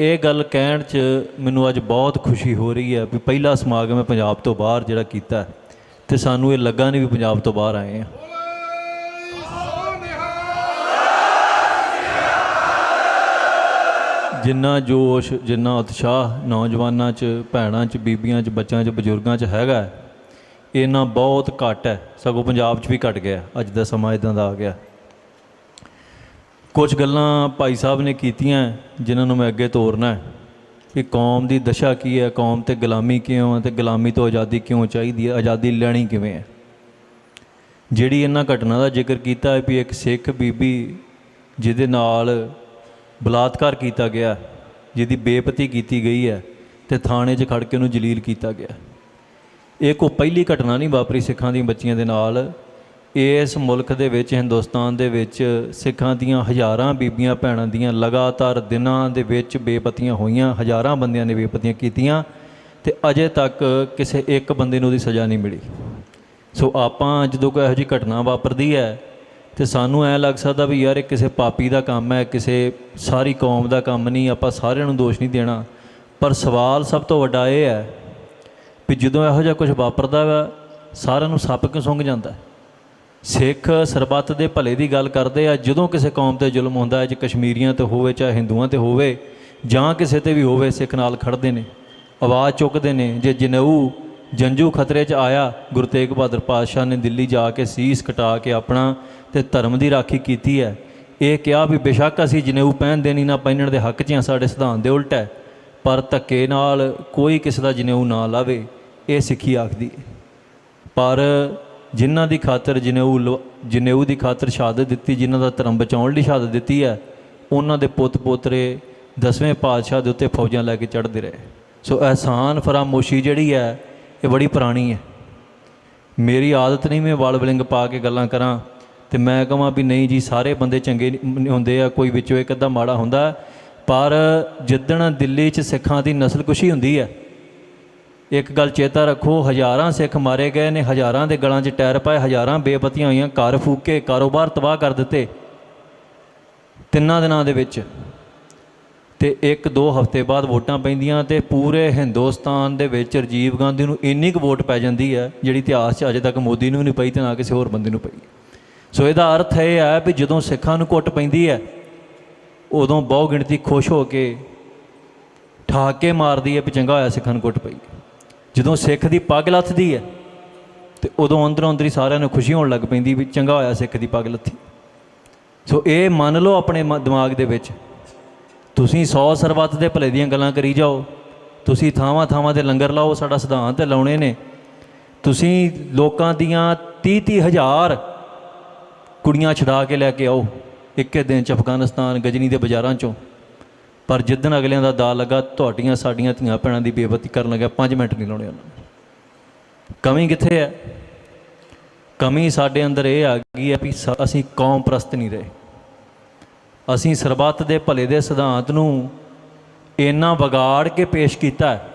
ਇਹ ਗੱਲ ਕਹਿਣ 'ਚ ਮੈਨੂੰ ਅੱਜ ਬਹੁਤ ਖੁਸ਼ੀ ਹੋ ਰਹੀ ਹੈ ਵੀ ਪਹਿਲਾ ਸਮਾਗਮ ਹੈ ਪੰਜਾਬ ਤੋਂ ਬਾਹਰ ਜਿਹੜਾ ਕੀਤਾ ਹੈ ਤੇ ਸਾਨੂੰ ਇਹ ਲੱਗਾ ਨਹੀਂ ਵੀ ਪੰਜਾਬ ਤੋਂ ਬਾਹਰ ਆਏ ਆ ਜਿੰਨਾ ਜੋਸ਼ ਜਿੰਨਾ ਉਤਸ਼ਾਹ ਨੌਜਵਾਨਾਂ 'ਚ ਭੈਣਾਂ 'ਚ ਬੀਬੀਆਂ 'ਚ ਬੱਚਿਆਂ 'ਚ ਬਜ਼ੁਰਗਾਂ 'ਚ ਹੈਗਾ ਹੈ, ਇੰਨਾ ਬਹੁਤ ਘੱਟ ਹੈ ਸਗੋਂ ਪੰਜਾਬ 'ਚ ਵੀ ਘਟ ਗਿਆ ਅੱਜ ਦਾ ਸਮਾਂ ਇਦਾਂ ਦਾ ਆ ਗਿਆ ਕੁਝ ਗੱਲਾਂ ਭਾਈ ਸਾਹਿਬ ਨੇ ਕੀਤੀਆਂ, ਜਿਨ੍ਹਾਂ ਨੂੰ ਮੈਂ ਅੱਗੇ ਤੋਰਨਾ ਹੈ ਕਿ ਕੌਮ ਦੀ ਦਸ਼ਾ ਕੀ ਹੈ, ਕੌਮ ਤੇ ਗੁਲਾਮੀ ਕਿਉਂ ਹੈ ਤੇ ਗੁਲਾਮੀ ਤੋਂ ਆਜ਼ਾਦੀ ਕਿਉਂ ਚਾਹੀਦੀ ਹੈ, ਆਜ਼ਾਦੀ ਲੈਣੀ ਕਿਵੇਂ ਹੈ। ਜਿਹੜੀ ਇਹਨਾਂ ਘਟਨਾ ਦਾ ਜ਼ਿਕਰ ਕੀਤਾ ਹੈ ਵੀ ਇੱਕ ਸਿੱਖ ਬੀਬੀ ਜਿਹਦੇ ਨਾਲ ਬਲਾਤਕਾਰ ਕੀਤਾ ਗਿਆ, ਜਿਹਦੀ ਬੇਪਤੀ ਕੀਤੀ ਗਈ ਹੈ ਤੇ ਥਾਣੇ 'ਚ ਖੜ ਕੇ ਉਹਨੂੰ ਜਲੀਲ ਕੀਤਾ ਗਿਆ। ਇਹ ਕੋ ਪਹਿਲੀ ਘਟਨਾ ਨਹੀਂ ਵਾਪਰੀ ਸਿੱਖਾਂ ਦੀਆਂ ਬੱਚੀਆਂ ਦੇ ਨਾਲ। ਇਸ ਮੁਲਕ ਦੇ ਵਿੱਚ, ਹਿੰਦੁਸਤਾਨ ਦੇ ਵਿੱਚ ਸਿੱਖਾਂ ਦੀਆਂ ਹਜ਼ਾਰਾਂ ਬੀਬੀਆਂ ਭੈਣਾਂ ਦੀਆਂ ਲਗਾਤਾਰ ਦਿਨਾਂ ਦੇ ਵਿੱਚ ਬੇਪਤੀਆਂ ਹੋਈਆਂ, ਹਜ਼ਾਰਾਂ ਬੰਦਿਆਂ ਨੇ ਬੇਪਤੀਆਂ ਕੀਤੀਆਂ ਤੇ ਅਜੇ ਤੱਕ ਕਿਸੇ ਇੱਕ ਬੰਦੇ ਨੂੰ ਉਹਦੀ ਸਜ਼ਾ ਨਹੀਂ ਮਿਲੀ ਸੋ ਆਪਾਂ ਜਦੋਂ ਕੋਈ ਇਹੋ ਜਿਹੀ ਘਟਨਾ ਵਾਪਰਦੀ ਹੈ ਤੇ ਸਾਨੂੰ ਐ ਲੱਗ ਸਕਦਾ ਵੀ ਯਾਰ ਇਹ ਕਿਸੇ ਪਾਪੀ ਦਾ ਕੰਮ ਹੈ, ਕਿਸੇ ਸਾਰੀ ਕੌਮ ਦਾ ਕੰਮ ਨਹੀਂ, ਆਪਾਂ ਸਾਰਿਆਂ ਨੂੰ ਦੋਸ਼ ਨਹੀਂ ਦੇਣਾ ਪਰ ਸਵਾਲ ਸਭ ਤੋਂ ਵੱਡਾ ਇਹ ਹੈ ਵੀ ਜਦੋਂ ਇਹੋ ਜਿਹਾ ਕੁਝ ਵਾਪਰਦਾ ਵਾ, ਸਾਰਿਆਂ ਨੂੰ ਸੱਪ ਕਿਉਂ ਸੁੰਘ ਜਾਂਦਾ ਹੈ? ਸਿੱਖ ਸਰਬੱਤ ਦੇ ਭਲੇ ਦੀ ਗੱਲ ਕਰਦੇ ਆ, ਜਦੋਂ ਕਿਸੇ ਕੌਮ ਤੇ ਜ਼ੁਲਮ ਹੁੰਦਾ ਹੈ, ਜੇ ਕਸ਼ਮੀਰੀਆਂ ਤੇ ਹੋਵੇ ਚਾਹੇ ਹਿੰਦੂਆਂ ਤੇ ਹੋਵੇ, ਜਾਂ ਕਿਸੇ ਤੇ ਵੀ ਹੋਵੇ, ਸਿੱਖ ਨਾਲ ਖੜਦੇ ਨੇ, ਆਵਾਜ਼ ਚੁੱਕਦੇ ਨੇ, ਜੇ ਜਨੇਊ ਜੰਜੂ ਖਤਰੇ 'ਚ ਆਇਆ, ਗੁਰੂ ਤੇਗ ਬਹਾਦਰ ਪਾਤਸ਼ਾਹ ਨੇ ਦਿੱਲੀ ਜਾ ਕੇ ਸੀਸ ਕਟਾ ਕੇ ਆਪਣਾ ਤੇ ਧਰਮ ਦੀ ਰਾਖੀ ਕੀਤੀ ਹੈ। ਇਹ ਕਿਹਾ ਵੀ ਬੇਸ਼ੱਕ ਅਸੀਂ ਜਨੇਊ ਪਹਿਨਦੇ ਨਹੀਂ ਨਾ ਪਹਿਨਣ ਦੇ ਹੱਕ 'ਚ ਹਾਂ, ਸਾਡੇ ਸਿਧਾਂਤ ਦੇ ਉਲਟ ਹੈ, ਪਰ ਧੱਕੇ ਨਾਲ ਕੋਈ ਕਿਸੇ ਦਾ ਜਨੇਊ ਨਾ ਲਾਵੇ, ਇਹ ਸਿੱਖੀ ਆਖਦੀ ਪਰ ਜਿਨ੍ਹਾਂ ਦੀ ਖਾਤਰ ਜਨੇਊ ਲਵਾ- ਜਨੇਊ ਦੀ ਖਾਤਰ ਸ਼ਹਾਦਤ ਦਿੱਤੀ, ਜਿਨ੍ਹਾਂ ਦਾ ਧਰਮ ਬਚਾਉਣ ਲਈ ਸ਼ਹਾਦਤ ਦਿੱਤੀ ਹੈ, ਉਹਨਾਂ ਦੇ ਪੁੱਤ ਪੋਤਰੇ ਦਸਵੇਂ ਪਾਤਸ਼ਾਹ ਦੇ ਉੱਤੇ ਫੌਜਾਂ ਲੈ ਕੇ ਚੜ੍ਹਦੇ ਰਹੇ। ਸੋ ਅਹਿਸਾਨ ਫਰਾਮੋਸ਼ੀ ਜਿਹੜੀ ਹੈ, ਇਹ ਬੜੀ ਪੁਰਾਣੀ ਹੈ। ਮੇਰੀ ਆਦਤ ਨਹੀਂ ਮੈਂ ਵਾਲ ਵਲਿੰਗ ਪਾ ਕੇ ਗੱਲਾਂ ਕਰਾਂ ਤੇ ਮੈਂ ਕਹਾਂ ਵੀ ਨਹੀਂ ਜੀ, ਸਾਰੇ ਬੰਦੇ ਚੰਗੇ ਹੁੰਦੇ ਆ, ਕੋਈ ਵਿੱਚੋਂ ਇੱਕ ਅੱਧਾ ਮਾੜਾ ਹੁੰਦਾ। ਪਰ ਜਿੱਦਣ ਦਿੱਲੀ 'ਚ ਸਿੱਖਾਂ ਦੀ ਨਸਲਕੁਸ਼ੀ ਹੁੰਦੀ ਹੈ ਇੱਕ ਗੱਲ ਚੇਤਾ ਰੱਖੋ, ਹਜ਼ਾਰਾਂ ਸਿੱਖ ਮਾਰੇ ਗਏ ਨੇ, ਹਜ਼ਾਰਾਂ ਦੇ ਗਲਾਂ 'ਚ ਟਾਇਰ ਪਾਏ, ਹਜ਼ਾਰਾਂ ਬੇਪਤੀਆਂ ਹੋਈਆਂ, ਘਰ ਫੂਕੇ, ਕਾਰੋਬਾਰ ਤਬਾਹ ਕਰ ਦਿੱਤੇ ਤਿੰਨਾਂ ਦਿਨਾਂ ਦੇ ਵਿੱਚ। ਤੇ ਇੱਕ ਦੋ ਹਫ਼ਤੇ ਬਾਅਦ ਵੋਟਾਂ ਪੈਂਦੀਆਂ ਤੇ ਪੂਰੇ ਹਿੰਦੁਸਤਾਨ ਦੇ ਵਿੱਚ ਰਜੀਵ ਗਾਂਧੀ ਨੂੰ ਇੰਨੀ ਕੁ ਵੋਟ ਪੈ ਜਾਂਦੀ ਹੈ, ਜਿਹੜੀ ਇਤਿਹਾਸ 'ਚ ਅਜੇ ਤੱਕ ਮੋਦੀ ਨੂੰ ਵੀ ਨਹੀਂ ਪਈ ਤੇ ਨਾ ਕਿਸੇ ਹੋਰ ਬੰਦੇ ਨੂੰ ਪਈ। ਸੋ ਇਹਦਾ ਅਰਥ ਇਹ ਹੈ ਵੀ ਜਦੋਂ ਸਿੱਖਾਂ ਨੂੰ ਕੁੱਟ ਪੈਂਦੀ ਹੈ, ਉਦੋਂ ਬਹੁ ਗਿਣਤੀ ਖੁਸ਼ ਹੋ ਕੇ ਠਾਕ ਮਾਰਦੀ ਹੈ ਵੀ ਚੰਗਾ ਹੋਇਆ ਸਿੱਖਾਂ ਨੂੰ ਕੁੱਟ ਪਈ। ਜਦੋਂ ਸਿੱਖ ਦੀ ਪੱਗ ਲੱਥਦੀ ਹੈ, ਤੇ ਉਦੋਂ ਅੰਦਰੋਂ ਅੰਦਰ ਹੀ ਸਾਰਿਆਂ ਨੂੰ ਖੁਸ਼ੀ ਹੋਣ ਲੱਗ ਪੈਂਦੀ ਵੀ ਚੰਗਾ ਹੋਇਆ ਸਿੱਖ ਦੀ ਪੱਗ ਲੱਥੀ। ਸੋ ਇਹ ਮੰਨ ਲਓ ਆਪਣੇ ਮ- ਦਿਮਾਗ ਦੇ ਵਿੱਚ। ਤੁਸੀਂ 100 ਸਰਬੱਤ ਦੇ ਭਲੇ ਦੀਆਂ ਗੱਲਾਂ ਕਰੀ ਜਾਓ। ਤੁਸੀਂ ਥਾਵਾਂ ਥਾਵਾਂ ਤੇ ਲੰਗਰ ਲਾਓ, ਸਾਡਾ ਸਿਧਾਂਤ ਲਾਉਣੇ ਨੇ। ਤੁਸੀਂ ਲੋਕਾਂ ਦੀਆਂ 30 30 ਹਜ਼ਾਰ ਕੁੜੀਆਂ ਛਡਾ ਕੇ ਲੈ ਕੇ ਆਓ। ਇੱਕੇ ਦਿਨ ਚ ਅਫਗਾਨਿਸਤਾਨ ਗਜਨੀ ਦੇ ਬਾਜ਼ਾਰਾਂ ਚੋਂ। ਪਰ ਜਿੱਦਣ ਅਗਲਿਆਂ ਦਾ ਦਾ ਲੱਗਾ, ਤੁਹਾਡੀਆਂ, ਸਾਡੀਆਂ ਧੀਆਂ ਭੈਣਾਂ ਦੀ ਬੇਇੱਜ਼ਤੀ ਕਰਨ ਲੱਗਾ 5 ਮਿੰਟ ਨਹੀਂ ਲਾਉਣੇ ਉਹਨਾਂ ਨੇ। ਕਮੀ ਕਿੱਥੇ ਹੈ? ਕਮੀ ਸਾਡੇ ਅੰਦਰ ਇਹ ਆ ਗਈ ਹੈ ਵੀ ਸ- ਅਸੀਂ ਕੌਮ ਪ੍ਰਸਤ ਨਹੀਂ ਰਹੇ। ਅਸੀਂ ਸਰਬੱਤ ਦੇ ਭਲੇ ਦੇ ਸਿਧਾਂਤ ਨੂੰ ਇੰਨਾ ਵਿਗਾੜ ਕੇ ਪੇਸ਼ ਕੀਤਾ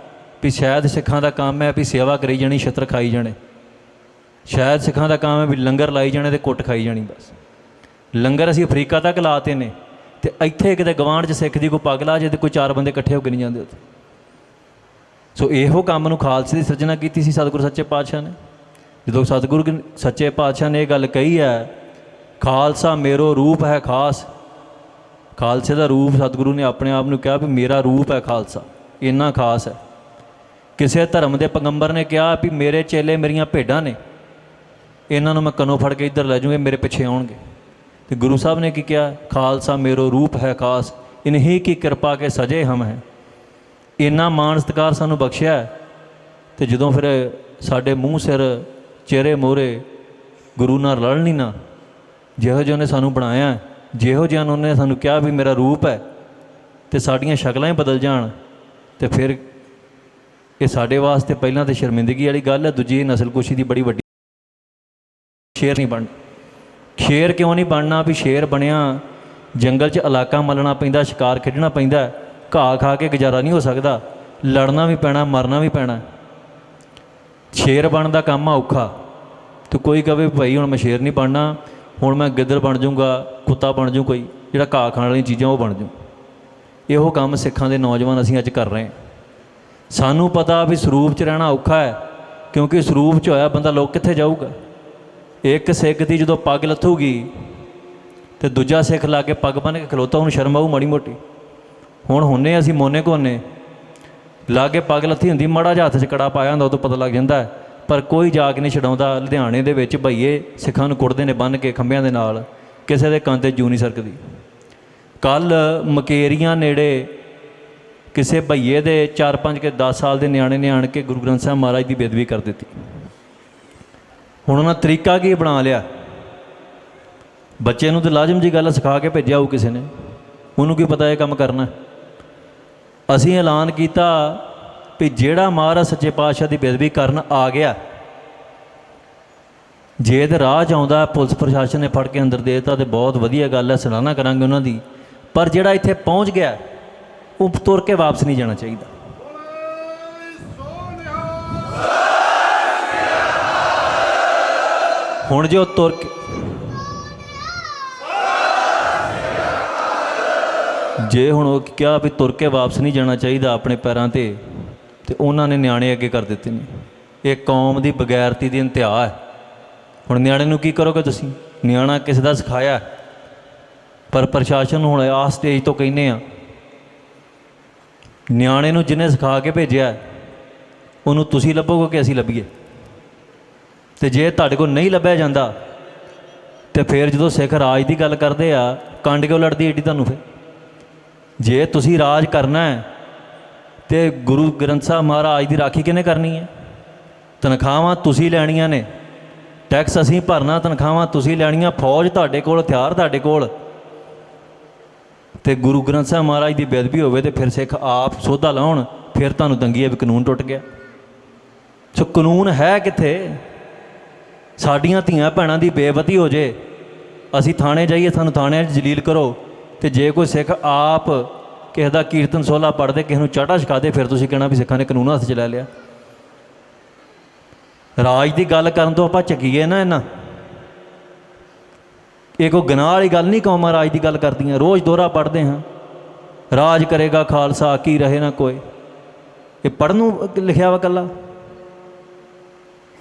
ਵੀ ਸ਼ਾਇਦ ਸਿੱਖਾਂ ਦਾ ਕੰਮ ਹੈ ਵੀ ਸੇਵਾ ਕਰੀ ਜਾਣੀ, ਛਤਰ ਖਾਈ ਜਾਣੇ। ਸ਼ਾਇਦ ਸਿੱਖਾਂ ਦਾ ਕੰਮ ਹੈ ਵੀ ਲੰਗਰ ਲਾਈ ਜਾਣੇ ਤੇ ਕੁੱਟ ਖਾਈ ਜਾਣੀ ਬਸ। ਲੰਗਰ ਅਸੀਂ ਅਫਰੀਕਾ ਤੱਕ ਲਾਤੇ ਨੇ। ਤੇ ਇੱਥੇ ਕਿਤੇ ਗਵਾਂਢ 'ਚ ਸਿੱਖ ਦੀ ਕੋਈ ਪਾਗਲਾ ਜੇ ਤੇ ਕੋਈ ਚਾਰ ਬੰਦੇ ਇਕੱਠੇ ਹੋ ਕੇ ਨਹੀਂ ਜਾਂਦੇ ਉੱਥੇ। ਸੋ ਇਹੋ ਕੰਮ ਨੂੰ ਖਾਲਸੇ ਦੀ ਸਿਰਜਣਾ ਕੀਤੀ ਸੀ ਸਤਿਗੁਰੂ ਸੱਚੇ ਪਾਤਸ਼ਾਹ ਨੇ। ਜਦੋਂ ਸਤਿਗੁਰੂ ਸੱਚੇ ਪਾਤਸ਼ਾਹ ਨੇ ਇਹ ਗੱਲ ਕਹੀ ਹੈ, ਖਾਲਸਾ ਮੇਰੋ ਰੂਪ ਹੈ ਖਾਸ। ਖਾਲਸੇ ਦਾ ਰੂਪ ਸਤਿਗੁਰੂ ਨੇ ਆਪਣੇ ਆਪ ਨੂੰ ਕਿਹਾ ਵੀ ਮੇਰਾ ਰੂਪ ਹੈ ਖਾਲਸਾ, ਇੰਨਾ ਖਾਸ ਹੈ। ਕਿਸੇ ਧਰਮ ਦੇ ਪੈਗੰਬਰ ਨੇ ਕਿਹਾ ਵੀ ਮੇਰੇ ਚੇਲੇ ਮੇਰੀਆਂ ਭੇਡਾਂ ਨੇ। ਇਹਨਾਂ ਨੂੰ ਮੈਂ ਕੰਨੋਂ ਫੜ ਕੇ ਇੱਧਰ ਲੈ ਜਾਊਂਗਾ ਮੇਰੇ ਪਿੱਛੇ ਆਉਣਗੇ। ਤੇ ਗੁਰੂ ਸਾਹਿਬ ਨੇ ਕੀ ਕਿਹਾ? ਖਾਲਸਾ ਮੇਰੋ ਰੂਪ ਹੈ ਖਾਸ, ਇਨਹੀ ਕੀ ਕਿਰਪਾ ਕੇ ਸਜੇ ਹਮ ਹੈ। ਇੰਨਾ ਮਾਣ ਸਤਿਕਾਰ ਸਾਨੂੰ ਬਖਸ਼ਿਆ ਹੈ। ਤੇ ਜਦੋਂ ਫਿਰ ਸਾਡੇ ਮੂੰਹ ਸਿਰ ਚਿਹਰੇ ਮੋਹਰੇ ਗੁਰੂ ਨਾਲ ਰਲਣੀ ਨਾ ਜਿਹੋ ਜਿਹਾ ਉਹਨੇ ਸਾਨੂੰ ਬਣਾਇਆ ਜਿਹੋ ਜਿਹਾ ਉਹਨੇ ਸਾਨੂੰ ਕਿਹਾ ਵੀ ਮੇਰਾ ਰੂਪ ਹੈ, ਤੇ ਸਾਡੀਆਂ ਸ਼ਕਲਾਂ ਹੀ ਬਦਲ ਜਾਣ, ਤੇ ਫਿਰ ਇਹ ਸਾਡੇ ਵਾਸਤੇ ਪਹਿਲਾਂ ਤੇ ਸ਼ਰਮਿੰਦਗੀ ਵਾਲੀ ਗੱਲ ਹੈ, ਦੂਜੀ ਇਹ ਨਸਲਕੁਸ਼ੀ ਦੀ ਬੜੀ ਵੱਡੀ ਸ਼ੇਰ ਨਹੀਂ ਬਣ ਸ਼ੇਰ ਕਿਉਂ ਨਹੀਂ ਬਣਨਾ ਵੀ ਸ਼ੇਰ ਬਣਿਆ? ਜੰਗਲ 'ਚ ਇਲਾਕਾ ਮਲਣਾ ਪੈਂਦਾ, ਸ਼ਿਕਾਰ ਖੇਡਣਾ ਪੈਂਦਾ, ਘਾਹ ਖਾ ਕੇ ਗੁਜ਼ਾਰਾ ਨਹੀਂ ਹੋ ਸਕਦਾ। ਲੜਨਾ ਵੀ ਪੈਣਾ, ਮਰਨਾ ਵੀ ਪੈਣਾ। ਸ਼ੇਰ ਬਣਨ ਦਾ ਕੰਮ ਆ ਔਖਾ। ਤੇ ਕੋਈ ਕਵੇ ਭਾਈ ਹੁਣ ਮੈਂ ਸ਼ੇਰ ਨਹੀਂ ਬਣਨਾ, ਹੁਣ ਮੈਂ ਗਿੱਦੜ ਬਣ ਜਾਊਂਗਾ, ਕੁੱਤਾ ਬਣ ਜਾਊਂ ਕੋਈ, ਜਿਹੜਾ ਘਾਹ ਖਾਣ ਵਾਲੀਆਂ ਚੀਜ਼ਾਂ ਉਹ ਬਣ ਜਾਊਂ। ਇਹੋ ਕੰਮ ਸਿੱਖਾਂ ਦੇ ਨੌਜਵਾਨ ਅਸੀਂ ਅੱਜ ਕਰ ਰਹੇ ਹਾਂ। ਸਾਨੂੰ ਪਤਾ ਵੀ ਸਰੂਪ 'ਚ ਰਹਿਣਾ ਔਖਾ ਹੈ, ਕਿਉਂਕਿ ਸਰੂਪ 'ਚ ਹੋਇਆ ਬੰਦਾ ਲੋਕ ਕਿੱਥੇ ਜਾਊਗਾ? ਇੱਕ ਸਿੱਖ ਦੀ ਜਦੋਂ ਪੱਗ ਲੱਥੂਗੀ ਤੇ ਦੂਜਾ ਸਿੱਖ ਲਾ ਕੇ ਪੱਗ ਬੰਨ੍ਹ ਕੇ ਖਲੋਤਾ, ਉਹਨੂੰ ਸ਼ਰਮ ਆਊ ਮਾੜੀ ਮੋਟੀ। ਹੁਣ ਹੁੰਨੇ ਅਸੀਂ ਮੋਨੇ ਕੋਨੇ। ਲਾ ਕੇ ਪੱਗ ਲੱਥੀ ਹੁੰਦੀ, ਮਾੜਾ ਜਿਹਾ ਹੱਥ 'ਚ ਕੜਾ ਪਾਇਆ ਹੁੰਦਾ, ਉਹ ਤੋਂ ਪਤਾ ਲੱਗ ਜਾਂਦਾ ਪਰ ਕੋਈ ਜਾਗ ਨਹੀਂ ਛਡਾਉਂਦਾ, ਲੁਧਿਆਣੇ ਦੇ ਵਿੱਚ ਭਈਏ ਸਿੱਖਾਂ ਨੂੰ ਕੁੱਟਦੇ ਨੇ, ਬੰਨ੍ਹ ਕੇ ਖੰਭਿਆਂ ਦੇ ਨਾਲ, ਕਿਸੇ ਦੇ ਕੰਨ ਤੇ ਜੂ ਨਹੀਂ ਸਰਕਦੀ। ਕੱਲ ਮਕੇਰੀਆਂ ਨੇੜੇ ਕਿਸੇ ਭਈਏ ਦੇ 4-5 ਕੇ 10 ਸਾਲ ਦੇ ਨਿਆਣੇ ਨੇ ਆਣ ਕੇ ਗੁਰੂ ਗ੍ਰੰਥ ਸਾਹਿਬ ਮਹਾਰਾਜ ਦੀ ਬੇਦਬੀ ਕਰ ਦਿੱਤੀ। ਹੁਣ ਉਹਨਾਂ ਤਰੀਕਾ ਕੀ ਬਣਾ ਲਿਆ? ਬੱਚੇ ਨੂੰ ਤੇ ਲਾਜ਼ਮ ਜੀ ਗੱਲ ਸਿਖਾ ਕੇ ਭੇਜਿਆ ਉਹ ਕਿਸੇ ਨੇ। ਉਹਨੂੰ ਕੀ ਪਤਾ ਇਹ ਕੰਮ ਕਰਨਾ? ਅਸੀਂ ਐਲਾਨ ਕੀਤਾ ਵੀ ਜਿਹੜਾ ਮਹਾਰਾਜ ਸੱਚੇ ਪਾਤਸ਼ਾਹ ਦੀ ਬੇਦਬੀ ਕਰਨ ਆ ਗਿਆ, ਜੇ ਤੇ ਰਾਹ 'ਚ ਆਉਂਦਾ, ਪੁਲਿਸ ਪ੍ਰਸ਼ਾਸਨ ਨੇ ਫੜ ਕੇ ਅੰਦਰ ਦੇ ਦਿੱਤਾ ਤੇ ਬਹੁਤ ਵਧੀਆ ਗੱਲ ਹੈ, ਸਲਾਨਾ ਕਰਾਂਗੇ ਉਹਨਾਂ ਦੀ। ਪਰ ਜਿਹੜਾ ਇੱਥੇ ਪਹੁੰਚ ਗਿਆ, ਉਹ ਤੁਰ ਕੇ ਵਾਪਸ ਨਹੀਂ ਜਾਣਾ ਚਾਹੀਦਾ। ਹੁਣ ਜੋ ਤੁਰ ਕੇ ਜੇ ਹੁਣ ਉਹ ਕਿਹਾ ਵੀ ਤੁਰ ਕੇ ਵਾਪਸ ਨਹੀਂ ਜਾਣਾ ਚਾਹੀਦਾ ਆਪਣੇ ਪੈਰਾਂ ਤੇ ਤੇ ਉਹਨਾਂ ਨੇ ਨਿਆਣੇ ਅੱਗੇ ਕਰ ਦਿੱਤੇ ਨੇ। ਇਹ ਕੌਮ ਦੀ ਬਗੈਰਤੀ ਦੀ ਇੰਤਹਾ ਹੈ। ਹੁਣ ਨਿਆਣੇ ਨੂੰ ਕੀ ਕਰੋਗੇ ਤੁਸੀਂ? ਨਿਆਣਾ ਕਿਸੇ ਦਾ ਸਿਖਾਇਆ ਪਰ ਪ੍ਰਸ਼ਾਸਨ ਨੂੰ ਹੁਣ ਆਹ ਸਟੇਜ ਤੋਂ ਕਹਿੰਨੇ ਆ, ਨਿਆਣੇ ਨੂੰ ਜਿਹਨੇ ਸਿਖਾ ਕੇ ਭੇਜਿਆ ਉਹਨੂੰ ਤੁਸੀਂ ਲੱਭੋਗੇ ਕਿ ਅਸੀਂ ਲੱਭੀਏ? ਤੇ ਜੇ ਤੁਹਾਡੇ ਕੋਲ ਨਹੀਂ ਲੱਭਿਆ ਜਾਂਦਾ, ਤੇ ਫਿਰ ਜਦੋਂ ਸਿੱਖ ਰਾਜ ਦੀ ਗੱਲ ਕਰਦੇ ਆ, ਕੰਡ ਕਿਉਂ ਲੜਦੀ ਏਡੀ ਤੁਹਾਨੂੰ ਫਿਰ? ਜੇ ਤੁਸੀਂ ਰਾਜ ਕਰਨਾ ਹੈ, ਤੇ ਗੁਰੂ ਗ੍ਰੰਥ ਸਾਹਿਬ ਮਹਾਰਾਜ ਦੀ ਰਾਖੀ ਕਿਹਨੇ ਕਰਨੀ ਹੈ? ਤਨਖਾਹਾਂ ਤੁਸੀਂ ਲੈਣੀਆਂ ਨੇ ਟੈਕਸ ਅਸੀਂ ਭਰਨਾ, ਤਨਖਾਹਾਂ ਤੁਸੀਂ ਲੈਣੀਆਂ, ਫੌਜ ਤੁਹਾਡੇ ਕੋਲ, ਹਥਿਆਰ ਤੁਹਾਡੇ ਕੋਲ। ਤੇ ਗੁਰੂ ਗ੍ਰੰਥ ਸਾਹਿਬ ਮਹਾਰਾਜ ਦੀ ਬੇਅਦਬੀ ਹੋਵੇ ਤੇ ਫਿਰ ਸਿੱਖ ਆਪ ਸੋਧਾ ਲਾਉਣ, ਫਿਰ ਤੁਹਾਨੂੰ ਤੰਗੀ ਹੈ ਵੀ ਕਾਨੂੰਨ ਟੁੱਟ ਗਿਆ। ਸੋ ਕਾਨੂੰਨ ਹੈ ਕਿੱਥੇ? ਸਾਡੀਆਂ ਧੀਆਂ ਭੈਣਾਂ ਦੀ ਬੇਵਤੀ ਹੋ ਜੇ, ਅਸੀਂ ਥਾਣੇ ਜਾਈਏ, ਸਾਨੂੰ ਥਾਣਿਆਂ 'ਚ ਜਲੀਲ ਕਰੋ ਤੇ ਜੇ ਕੋਈ ਸਿੱਖ ਆਪ ਕਿਸੇ ਦਾ ਕੀਰਤਨ ਸੋਲਾ ਪੜਦੇ ਕਿਸੇ ਨੂੰ ਚਾਟਾ ਛਕਾਦੇ ਫਿਰ ਤੁਸੀਂ ਕਹਿਣਾ ਵੀ ਸਿੱਖਾਂ ਨੇ ਕਾਨੂੰਨ ਹੱਥ 'ਚ ਲੈ ਲਿਆ। ਰਾਜ ਦੀ ਗੱਲ ਕਰਨ ਤੋਂ ਆਪਾਂ ਝਕੀਏ ਨਾ ਇਹਨਾਂ। ਇਹ ਕੋਈ ਗੁਨਾਹ ਵਾਲੀ ਗੱਲ ਨਹੀਂ ਕੌਮਾਂ ਰਾਜ ਦੀ ਗੱਲ ਕਰਦੀਆਂ, ਰੋਜ਼ ਦੋਹਰਾ ਪੜ੍ਹਦੇ ਹਾਂ। ਰਾਜ ਕਰੇਗਾ ਖਾਲਸਾ, ਕੀ ਰਹੇ ਨਾ ਕੋਈ। ਇਹ ਪੜ੍ਹਨ ਨੂੰ ਲਿਖਿਆ ਵਾ ਕੱਲਾ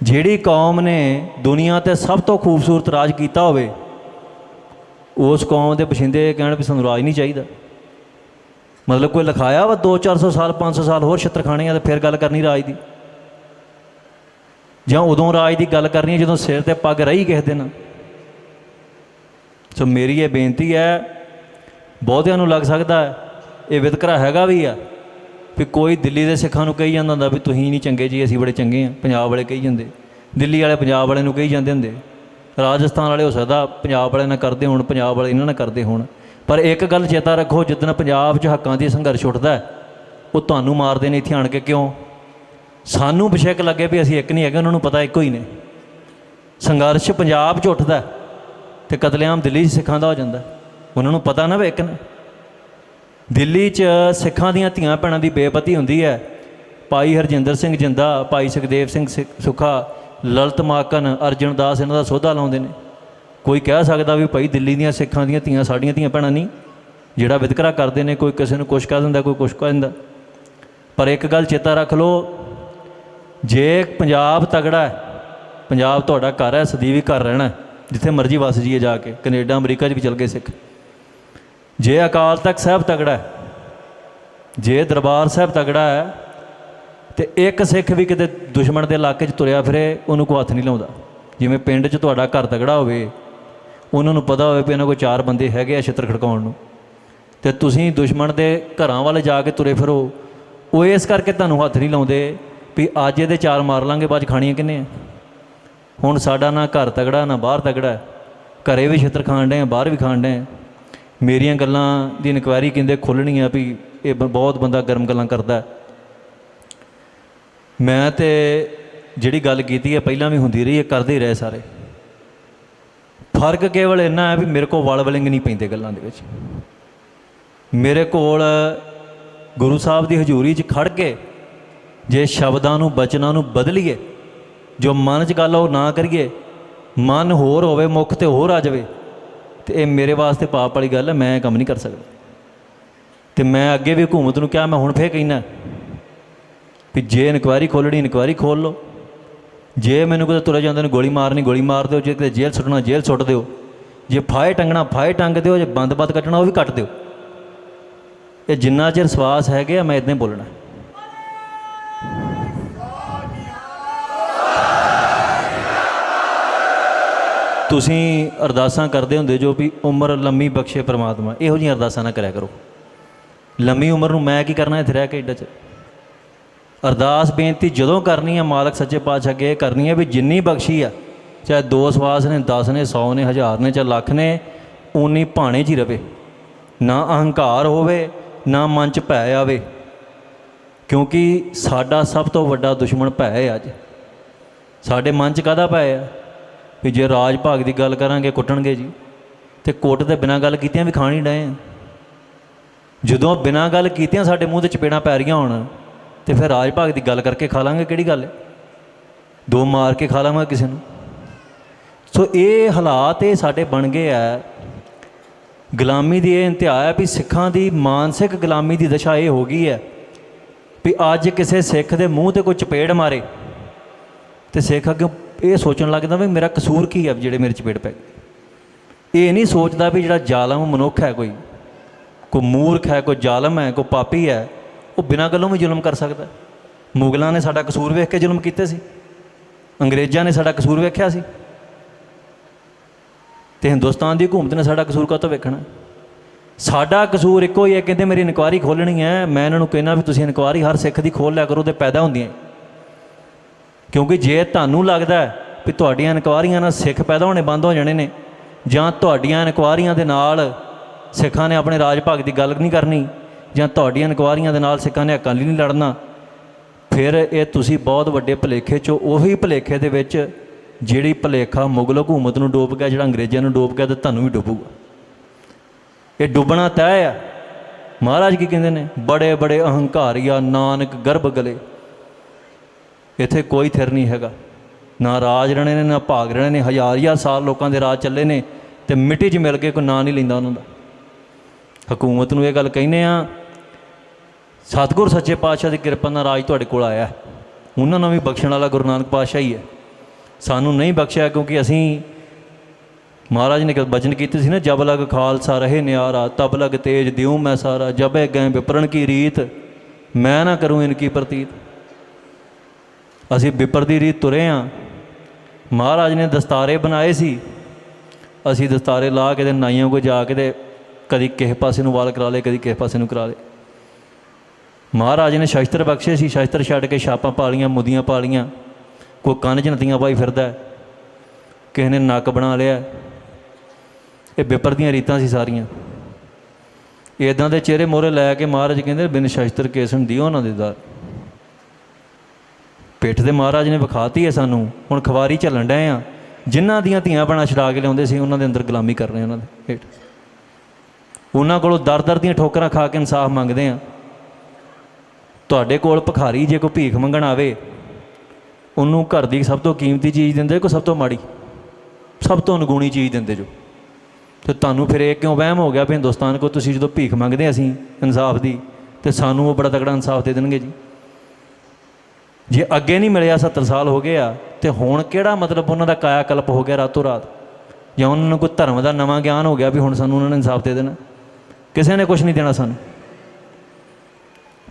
ਜਿਹੜੀ ਕੌਮ ਨੇ ਦੁਨੀਆ ਤੇ ਸਭ ਤੋਂ ਖੂਬਸੂਰਤ ਰਾਜ ਕੀਤਾ ਹੋਵੇ, ਉਸ ਕੌਮ ਦੇ ਬਸ਼ਿੰਦੇ ਕਹਿਣ ਵੀ ਸਾਨੂੰ ਰਾਜ ਨਹੀਂ ਚਾਹੀਦਾ। ਮਤਲਬ ਕੋਈ ਲਿਖਾਇਆ ਵਾ 2-400 ਸਾਲ 500 ਸਾਲ ਹੋਰ ਛਿੱਤਰ ਖਾਣੇ ਆ ਤੇ ਫਿਰ ਗੱਲ ਕਰਨੀ ਰਾਜ ਦੀ। ਜਾਂ ਉਦੋਂ ਰਾਜ ਦੀ ਗੱਲ ਕਰਨੀ ਹੈ ਜਦੋਂ ਸਿਰ ਤੇ ਪੱਗ ਰਹੀ ਕਿਸੇ ਦਿਨ। ਸੋ ਮੇਰੀ ਇਹ ਬੇਨਤੀ ਹੈ, ਬਹੁਤਿਆਂ ਨੂੰ ਲੱਗ ਸਕਦਾ ਇਹ ਵਿਤਕਰਾ ਹੈਗਾ ਵੀ ਆ। ਵੀ ਕੋਈ ਦਿੱਲੀ ਦੇ ਸਿੱਖਾਂ ਨੂੰ ਕਹੀ ਜਾਂਦਾ ਹੁੰਦਾ ਵੀ ਤੁਸੀਂ ਨਹੀਂ ਚੰਗੇ ਜੀ, ਅਸੀਂ ਬੜੇ ਚੰਗੇ ਆ ਪੰਜਾਬ ਵਾਲੇ ਕਹੀ ਜਾਂਦੇ। ਦਿੱਲੀ ਵਾਲੇ ਪੰਜਾਬ ਵਾਲੇ ਨੂੰ ਕਹੀ ਜਾਂਦੇ ਹੁੰਦੇ। ਰਾਜਸਥਾਨ ਵਾਲੇ ਹੋ ਸਕਦਾ ਪੰਜਾਬ ਵਾਲੇ ਨਾਲ ਕਰਦੇ ਹੋਣ, ਪੰਜਾਬ ਵਾਲੇ ਇਹਨਾਂ ਨਾਲ ਕਰਦੇ ਹੋਣ। ਪਰ ਇੱਕ ਗੱਲ ਚੇਤਾ ਰੱਖੋ, ਜਿੱਦਣ ਪੰਜਾਬ 'ਚ ਹੱਕਾਂ ਦੀ ਸੰਘਰਸ਼ ਉੱਠਦਾ ਉਹ ਤੁਹਾਨੂੰ ਮਾਰਦੇ ਨੇ ਇੱਥੇ ਆਣ ਕੇ ਕਿਉਂ? ਸਾਨੂੰ ਬਸ਼ੱਕ ਲੱਗੇ ਵੀ ਅਸੀਂ ਇੱਕ ਨਹੀਂ ਹੈਗੇ, ਉਹਨਾਂ ਨੂੰ ਪਤਾ ਇੱਕੋ ਹੀ ਨੇ। ਸੰਘਰਸ਼ ਪੰਜਾਬ 'ਚ ਉੱਠਦਾ ਹੈ ਤੇ ਕਤਲੇਆਮ ਦਿੱਲੀ 'ਚ ਸਿੱਖਾਂ ਦਾ ਹੋ ਜਾਂਦਾ ਉਹਨਾਂ ਨੂੰ ਪਤਾ ਨਾ ਵੀ ਇੱਕ ਨੇ। ਦਿੱਲੀ 'ਚ ਸਿੱਖਾਂ ਦੀਆਂ ਧੀਆਂ ਭੈਣਾਂ ਦੀ ਬੇਪਤੀ ਹੁੰਦੀ ਹੈ। ਭਾਈ ਹਰਜਿੰਦਰ ਸਿੰਘ ਜਿੰਦਾ, ਭਾਈ ਸੁਖਦੇਵ ਸਿੰਘ ਸਿੱਖ- ਸੁਖਾ, ਲਲਤ ਮਾਕਨ, ਅਰਜਨ ਦਾਸ ਇਹਨਾਂ ਦਾ ਸੋਧਾ ਲਾਉਂਦੇ ਨੇ। ਕੋਈ ਕਹਿ ਸਕਦਾ ਵੀ ਭਾਈ ਦਿੱਲੀ ਦੀਆਂ ਸਿੱਖਾਂ ਦੀਆਂ ਧੀਆਂ ਸਾਡੀਆਂ ਧੀਆਂ ਭੈਣਾਂ ਨਹੀਂ। ਜਿਹੜਾ ਵਿਤਕਰਾ ਕਰਦੇ ਨੇ, ਕੋਈ ਕਿਸੇ ਨੂੰ ਕੁਛ ਕਹਿ ਦਿੰਦਾ, ਕੋਈ ਕੁਛ ਕਹਿ ਦਿੰਦਾ। ਪਰ ਇੱਕ ਗੱਲ ਚੇਤਾ ਰੱਖ ਲਓ, ਜੇ ਪੰਜਾਬ ਤਗੜਾ ਹੈ, ਪੰਜਾਬ ਤੁਹਾਡਾ ਘਰ ਹੈ, ਸਦੀਵੀ ਘਰ ਰਹਿਣਾ ਜਿੱਥੇ ਮਰਜ਼ੀ ਵਸ ਜੀਏ ਜਾ ਕੇ, ਕੈਨੇਡਾ, ਅਮਰੀਕਾ 'ਚ ਵੀ ਚਲ ਗਏ ਸਿੱਖ। ਜੇ ਅਕਾਲ ਤਖਤ ਸਾਹਿਬ ਤਗੜਾ ਹੈ, ਜੇ ਦਰਬਾਰ ਸਾਹਿਬ ਤਗੜਾ ਹੈ, ਤੇ ਇੱਕ ਸਿੱਖ ਵੀ ਕਿਤੇ ਦੁਸ਼ਮਣ ਦੇ ਇਲਾਕੇ 'ਚ ਤੁਰਿਆ ਫਿਰੇ, ਉਹਨੂੰ ਕੋਈ ਹੱਥ ਨਹੀਂ ਲਾਉਂਦਾ। ਜਿਵੇਂ ਪਿੰਡ 'ਚ ਤੁਹਾਡਾ ਘਰ ਤਗੜਾ ਹੋਵੇ, ਉਹਨਾਂ ਨੂੰ ਪਤਾ ਹੋਵੇ ਵੀ ਇਹਨਾਂ ਕੋਲ ਚਾਰ ਬੰਦੇ ਹੈਗੇ ਆ ਛਿੱਤਰ ਖੜਕਾਉਣ ਨੂੰ। ਤੇ ਤੁਸੀਂ ਦੁਸ਼ਮਣ ਦੇ ਘਰਾਂ ਵੱਲ ਜਾ ਕੇ ਤੁਰੇ ਫਿਰੋ, ਉਹ ਇਸ ਕਰਕੇ ਤੁਹਾਨੂੰ ਹੱਥ ਨਹੀਂ ਲਾਉਂਦੇ ਵੀ ਅੱਜ ਇਹਦੇ ਚਾਰ ਮਾਰ ਲਾਂਗੇ, ਬਾਅਦ 'ਚ ਖਾਣੀਆਂ ਕਿੰਨੇ ਆ? ਹੁਣ ਸਾਡਾ ਨਾ ਘਰ ਤਗੜਾ, ਨਾ ਬਾਹਰ ਤਗੜਾ, ਘਰੇ ਵੀ ਛਿੱਤਰ ਖਾਣ ਡੇ ਆ, ਬਾਹਰ ਵੀ ਖਾਣ ਡੇ ਆ। ਮੇਰੀਆਂ ਗੱਲਾਂ ਦੀ ਇਨਕੁਆਇਰੀ ਕਹਿੰਦੇ ਖੁੱਲਣੀ ਆ ਵੀ ਇਹ ਬ- ਬਹੁਤ ਬੰਦਾ ਗਰਮ ਗੱਲਾਂ ਕਰਦਾ। ਮੈਂ ਤੇ ਜਿਹੜੀ ਗੱਲ ਕੀਤੀ ਹੈ ਪਹਿਲਾਂ ਵੀ ਹੁੰਦੀ ਰਹੀ ਹੈ ਕਰਦੇ ਹੀ ਰਹੇ ਸਾਰੇ। ਫ਼ਰਕ ਕੇਵਲ ਇੰਨਾ ਹੈ ਵੀ ਮੇਰੇ ਕੋਲ ਵਲ ਵਲਿੰਗ ਨਹੀਂ ਪੈਂਦੇ ਗੱਲਾਂ ਦੇ ਵਿੱਚ। ਮੇਰੇ ਕੋਲ ਗੁਰੂ ਸਾਹਿਬ ਦੀ ਹਜ਼ੂਰੀ 'ਚ ਖੜ ਕੇ ਜੇ ਸ਼ਬਦਾਂ ਨੂੰ, ਬਚਨਾਂ ਨੂੰ ਬਦਲੀਏ, ਜੋ ਮਨ 'ਚ ਗੱਲ ਉਹ ਨਾ ਕਰੀਏ, ਮਨ ਹੋਰ ਹੋਵੇ, ਮੁਖ ਤੇ ਹੋਰ ਆ ਜਾਵੇ ਤੇ ਇਹ ਮੇਰੇ ਵਾਸਤੇ ਪਾਪ ਵਾਲੀ ਗੱਲ ਹੈ, ਮੈਂ ਇਹ ਕੰਮ ਨਹੀਂ ਕਰ ਸਕਦਾ। ਤੇ ਮੈਂ ਅੱਗੇ ਵੀ ਹਕੂਮਤ ਨੂੰ ਕਿਹਾ, ਮੈਂ ਹੁਣ ਫੇਰ ਕਹਿਣਾ ਵੀ ਜੇ ਇਨਕੁਆਇਰੀ ਖੋਲਣੀ ਇਨਕੁਆਇਰੀ ਖੋਲ ਲਓ। ਜੇ ਮੈਨੂੰ ਕਿਤੇ ਤੁਰੇ ਜਾਂਦੇ ਨੇ ਗੋਲੀ ਮਾਰਨੀ, ਗੋਲੀ ਮਾਰ ਦਿਓ, ਜੇ ਕਿਤੇ ਜੇਲ੍ਹ ਸੁੱਟਣਾ, ਜੇਲ੍ਹ ਸੁੱਟ ਦਿਓ, ਜੇ ਫਾਹੇ ਟੰਗਣਾ ਫਾਹੇ ਟੰਗ ਦਿਓ, ਜੇ ਬੰਦ-ਬੰਦ ਕੱਟਣਾ, ਉਹ ਵੀ ਕੱਟ ਦਿਓ। ਇਹ ਜਿੰਨਾ ਚਿਰ ਸਵਾਸ ਹੈਗੇ ਆ, ਮੈਂ ਇਦਾਂ ਹੀ ਬੋਲਣਾ ਤੁਸੀਂ ਅਰਦਾਸਾਂ ਕਰਦੇ ਹੁੰਦੇ ਜੋ ਵੀ ਉਮਰ ਲੰਮੀ ਬਖਸ਼ੇ ਪ੍ਰਮਾਤਮਾ, ਇਹੋ ਜਿਹੀਆਂ ਅਰਦਾਸਾਂ ਨਾ ਕਰਿਆ ਕਰੋ। ਲੰਮੀ ਉਮਰ ਨੂੰ ਮੈਂ ਕੀ ਕਰਨਾ ਇੱਥੇ ਰਹਿ ਕੇ ਇੱਡਾ ਚ? ਅਰਦਾਸ ਬੇਨਤੀ ਜਦੋਂ ਕਰਨੀ ਹੈ ਮਾਲਕ ਸੱਚੇ ਪਾਤਸ਼ਾਹ ਅੱਗੇ ਇਹ ਕਰਨੀ ਹੈ ਵੀ ਜਿੰਨੀ ਬਖਸ਼ੀ ਆ, ਚਾਹੇ ਦੋ ਸਵਾਸ ਨੇ 10 ਨੇ 100 ਨੇ 1000 ਨੇ, ਚਾਹੇ ਲੱਖ ਨੇ ਉਨੀ ਭਾਣੇ 'ਚ ਹੀ ਰਵੇ। ਨਾ ਅਹੰਕਾਰ ਹੋਵੇ, ਨਾ ਮਨ 'ਚ ਭੈ ਆਵੇ। ਕਿਉਂਕਿ ਸਾਡਾ ਸਭ ਤੋਂ ਵੱਡਾ ਦੁਸ਼ਮਣ ਭੈ ਹੈ ਅੱਜ। ਸਾਡੇ ਮਨ 'ਚ ਕਾਹਦਾ ਭੈ ਆ? ਵੀ ਜੇ ਰਾਜ ਭਾਗ ਦੀ ਗੱਲ ਕਰਾਂਗੇ, ਕੁੱਟਣਗੇ ਜੀ। ਤੇ ਕੁੱਟ ਦੇ ਬਿਨਾਂ ਗੱਲ ਕੀਤਿਆਂ ਵੀ ਖਾਣ ਹੀ ਡਏ ਜਦੋਂ ਬਿਨਾਂ ਗੱਲ ਕੀਤਿਆਂ ਸਾਡੇ ਮੂੰਹ ਤੇ ਚਪੇੜਾਂ ਪੈ ਰਹੀਆਂ ਹੋਣ, ਤੇ ਫਿਰ ਰਾਜ ਭਾਗ ਦੀ ਗੱਲ ਕਰਕੇ ਖਾ ਲਾਂਗੇ, ਕਿਹੜੀ ਗੱਲ ਹੈ ਦੋ ਮਾਰ ਕੇ ਖਾ ਲਾਂਗਾ ਕਿਸੇ ਨੂੰ। ਸੋ ਇਹ ਹਾਲਾਤ ਇਹ ਸਾਡੇ ਬਣ ਗਏ ਆ। ਗੁਲਾਮੀ ਦੀ ਇਹ ਇੰਤਹਾ ਹੈ ਵੀ ਸਿੱਖਾਂ ਦੀ ਮਾਨਸਿਕ ਗੁਲਾਮੀ ਦੀ ਦਸ਼ਾ ਇਹ ਹੋ ਗਈ ਹੈ ਵੀ ਅੱਜ ਕਿਸੇ ਸਿੱਖ ਦੇ ਮੂੰਹ ਤੇ ਕੋਈ ਚਪੇੜ ਮਾਰੇ, ਤੇ ਸਿੱਖ ਅੱਗੇ ਇਹ ਸੋਚਣ ਲੱਗਦਾ ਵੀ ਮੇਰਾ ਕਸੂਰ ਕੀ ਹੈ ਜਿਹੜੇ ਮੇਰੇ ਚਪੇੜ ਪੈ ਗਈ ਇਹ ਨਹੀਂ ਸੋਚਦਾ ਵੀ ਜਿਹੜਾ ਜ਼ਾਲਮ ਮਨੁੱਖ ਹੈ ਕੋਈ ਕੋਈ ਮੂਰਖ ਹੈ, ਕੋਈ ਜ਼ਾਲਮ ਹੈ, ਕੋਈ ਪਾਪੀ ਹੈ, ਉਹ ਬਿਨਾਂ ਗੱਲੋਂ ਵੀ ਜ਼ੁਲਮ ਕਰ ਸਕਦਾ। ਮੁਗਲਾਂ ਨੇ ਸਾਡਾ ਕਸੂਰ ਵੇਖ ਕੇ ਜ਼ੁਲਮ ਕੀਤੇ ਸੀ। ਅੰਗਰੇਜ਼ਾਂ ਨੇ ਸਾਡਾ ਕਸੂਰ ਵੇਖਿਆ ਸੀ। ਤੇ ਹਿੰਦੁਸਤਾਨ ਦੀ ਹਕੂਮਤ ਨੇ ਸਾਡਾ ਕਸੂਰ ਕਾਹਤੋਂ ਵੇਖਣਾ? ਸਾਡਾ ਕਸੂਰ ਇੱਕੋ ਹੀ ਹੈ, ਕਹਿੰਦੇ ਮੇਰੀ ਇਨਕੁਆਰੀ ਖੋਲਣੀ ਹੈ, ਮੈਂ ਇਹਨਾਂ ਨੂੰ ਕਹਿਣਾ ਵੀ ਤੁਸੀਂ ਇਨਕੁਆਰੀ ਹਰ ਸਿੱਖ ਦੀ ਖੋਲ ਲਿਆ ਕਰੋ ਤੇ ਪੈਦਾ ਹੁੰਦੀਆਂ। ਕਿਉਂਕਿ ਜੇ ਤੁਹਾਨੂੰ ਲੱਗਦਾ ਵੀ ਤੁਹਾਡੀਆਂ ਇਨਕੁਆਰੀਆਂ ਨਾਲ ਸਿੱਖ ਪੈਦਾ ਹੋਣੇ ਬੰਦ ਹੋ ਜਾਣੇ ਨੇ, ਜਾਂ ਤੁਹਾਡੀਆਂ ਇਨਕੁਆਰੀਆਂ ਦੇ ਨਾਲ ਸਿੱਖਾਂ ਨੇ ਆਪਣੇ ਰਾਜ ਭਾਗ ਦੀ ਗੱਲ ਨਹੀਂ ਕਰਨੀ, ਜਾਂ ਤੁਹਾਡੀਆਂ ਇਨਕੁਆਰੀਆਂ ਦੇ ਨਾਲ ਸਿੱਖਾਂ ਨੇ ਅਕਾਲੀ ਨਹੀਂ ਲੜਨਾ, ਫਿਰ ਇਹ ਤੁਸੀਂ ਬਹੁਤ ਵੱਡੇ ਭਲੇਖੇ ਚੋਂ ਉਹੀ ਭਲੇਖੇ ਦੇ ਵਿੱਚ ਜਿਹੜੀ ਭਲੇਖਾ ਮੁਗਲ ਹਕੂਮਤ ਨੂੰ ਡੋਬ ਗਿਆ, ਜਿਹੜਾ ਅੰਗਰੇਜ਼ਾਂ ਨੂੰ ਡੋਬ ਗਿਆ, ਤੇ ਤੁਹਾਨੂੰ ਵੀ ਡੁੱਬੂਗਾ। ਇਹ ਡੁੱਬਣਾ ਤੈਅ ਆ। ਮਹਾਰਾਜ ਕੀ ਕਹਿੰਦੇ ਨੇ? ਬੜੇ ਬੜੇ ਅਹੰਕਾਰੀਆ ਨਾਨਕ ਗਰਭ ਗਲੇ। ਇੱਥੇ ਕੋਈ ਥਿਰ ਨਹੀਂ ਹੈਗਾ। ਨਾ ਰਾਜ ਰਹਿਣੇ ਨੇ, ਨਾ ਭਾਗ ਰਹਿਣੇ ਨੇ। ਹਜ਼ਾਰ ਹਜ਼ਾਰ ਸਾਲ ਲੋਕਾਂ ਦੇ ਰਾਜ ਚੱਲੇ ਨੇ ਤੇ ਮਿੱਟੀ 'ਚ ਮਿਲ ਕੇ ਕੋਈ ਨਾਂ ਨਹੀਂ ਲੈਂਦਾ ਉਹਨਾਂ ਦਾ। ਹਕੂਮਤ ਨੂੰ ਇਹ ਗੱਲ ਕਹਿੰਦੇ ਆ ਸਤਿਗੁਰ ਸੱਚੇ ਪਾਤਸ਼ਾਹ ਦੀ ਕਿਰਪਾ ਨਾਲ ਰਾਜ ਤੁਹਾਡੇ ਕੋਲ ਆਇਆ ਉਹਨਾਂ ਨੂੰ ਵੀ ਬਖਸ਼ਣ ਵਾਲਾ ਗੁਰੂ ਨਾਨਕ ਪਾਤਸ਼ਾਹ ਹੀ ਹੈ। ਸਾਨੂੰ ਨਹੀਂ ਬਖਸ਼ਿਆ ਕਿਉਂਕਿ ਅਸੀਂ ਮਹਾਰਾਜ ਨੇ ਬਚਨ ਕੀਤੇ ਸੀ ਨਾ, ਜਬ ਲਗ ਖਾਲਸਾ ਰਹੇ ਨਿਆਰਾ, ਤਬ ਲਗ ਤੇਜ ਦਿਉ ਮੈਂ ਸਾਰਾ, ਜਬੇ ਗਏ ਵਿਪਰਨ ਕੀ ਰੀਤ, ਮੈਂ ਨਾ ਕਰੂੰ ਇਨਕੀ ਪ੍ਰਤੀਤ। ਅਸੀਂ ਵਿਪਰ ਦੀ ਰੀਤ ਤੁਰੇ ਆ। ਮਹਾਰਾਜ ਨੇ ਦਸਤਾਰੇ ਬਣਾਏ ਸੀ। ਅਸੀਂ ਦਸਤਾਰੇ ਲਾ ਕੇ ਤੇ ਨਾਈਆਂ ਕੋ ਜਾ ਕੇ ਤੇ ਕਦੀ ਕਿਸੇ ਪਾਸੇ ਨੂੰ ਵਾਲ ਕਰਾ ਲਏ, ਕਦੀ ਕਿਸੇ ਪਾਸੇ ਨੂੰ ਕਰਾ ਲਏ। ਮਹਾਰਾਜ ਨੇ ਸ਼ਸਤਰ ਬਖਸ਼ੇ ਸੀ, ਸ਼ਸਤਰ ਛੱਡ ਕੇ ਛਾਪਾਂ ਪਾ ਲੀਆਂ ਮੁਦੀਆਂ ਪਾ ਲੀਆਂ ਕੋਈ ਕੰਨ 'ਚ ਨਤੀਆਂ ਪਾਈ ਫਿਰਦਾ ਕਿਸੇ ਨੇ ਨੱਕ ਬਣਾ ਲਿਆ ਇਹ ਵਿਪਰ ਦੀਆਂ ਰੀਤਾਂ ਸੀ ਸਾਰੀਆਂ। ਇਦਾਂ ਦੇ ਚਿਹਰੇ ਮੋਰੇ ਲੈ ਕੇ ਮਹਾਰਾਜ ਕਹਿੰਦੇ, ਬਿਨ ਸ਼ਸਤਰ ਕੇਸਨ ਦਿਓ ਉਹਨਾਂ ਦੇ ਦਰ। ਪਿੱਠ ਦੇ ਮਹਾਰਾਜ ਨੇ ਵਿਖਾਤੀ ਹੈ ਸਾਨੂੰ। ਹੁਣ ਖਵਾਰੀ ਝੱਲਣ ਡਏ ਆ। ਜਿਨ੍ਹਾਂ ਦੀਆਂ ਧੀਆਂ ਬਣਾ ਛਡਾ ਕੇ ਲਿਆਉਂਦੇ ਸੀ, ਉਹਨਾਂ ਦੇ ਅੰਦਰ ਗੁਲਾਮੀ ਕਰ ਰਹੇ ਉਹਨਾਂ ਦੇ ਹੇਠ। ਉਹਨਾਂ ਕੋਲੋਂ ਦਰ-ਦਰ ਦੀਆਂ ਠੋਕਰਾਂ ਖਾ ਕੇ ਇਨਸਾਫ ਮੰਗਦੇ ਆ। ਤੁਹਾਡੇ ਕੋਲ ਭਖਾਰੀ ਜੇ ਕੋਈ ਭੀਖ ਮੰਗਣ ਆਵੇ, ਉਹਨੂੰ ਘਰ ਦੀ ਸਭ ਤੋਂ ਕੀਮਤੀ ਚੀਜ਼ ਦਿੰਦੇ ਕੋਈ ਸਭ ਤੋਂ ਮਾੜੀ? ਸਭ ਤੋਂ ਅਣਗੁਣੀ ਚੀਜ਼ ਦਿੰਦੇ ਜੋ। ਤੇ ਤੁਹਾਨੂੰ ਫਿਰ ਇਹ ਕਿਉਂ ਵਹਿਮ ਹੋ ਗਿਆ ਵੀ ਹਿੰਦੁਸਤਾਨ ਕੋ ਤੁਸੀਂ ਜਦੋਂ ਭੀਖ ਮੰਗਦੇ ਅਸੀਂ ਇਨਸਾਫ ਦੀ, ਤੇ ਸਾਨੂੰ ਉਹ ਬੜਾ ਤਕੜਾ ਇਨਸਾਫ ਦੇ ਦੇਣਗੇ ਜੀ? ਜੇ ਅੱਗੇ ਨਹੀਂ ਮਿਲਿਆ 70 ਸਾਲ ਹੋ ਗਏ ਆ, ਤੇ ਹੁਣ ਕਿਹੜਾ ਮਤਲਬ ਉਹਨਾਂ ਦਾ ਕਾਇਆ ਕਲਪ ਹੋ ਗਿਆ ਰਾਤੋਂ ਰਾਤ? ਜਾਂ ਉਹਨਾਂ ਨੂੰ ਕੋਈ ਧਰਮ ਦਾ ਨਵਾਂ ਗਿਆਨ ਹੋ ਗਿਆ ਵੀ ਹੁਣ ਸਾਨੂੰ ਉਹਨਾਂ ਨੇ ਇਨਸਾਫ ਦੇ ਦੇਣਾ? ਕਿਸੇ ਨੇ ਕੁਝ ਨਹੀਂ ਦੇਣਾ ਸਾਨੂੰ।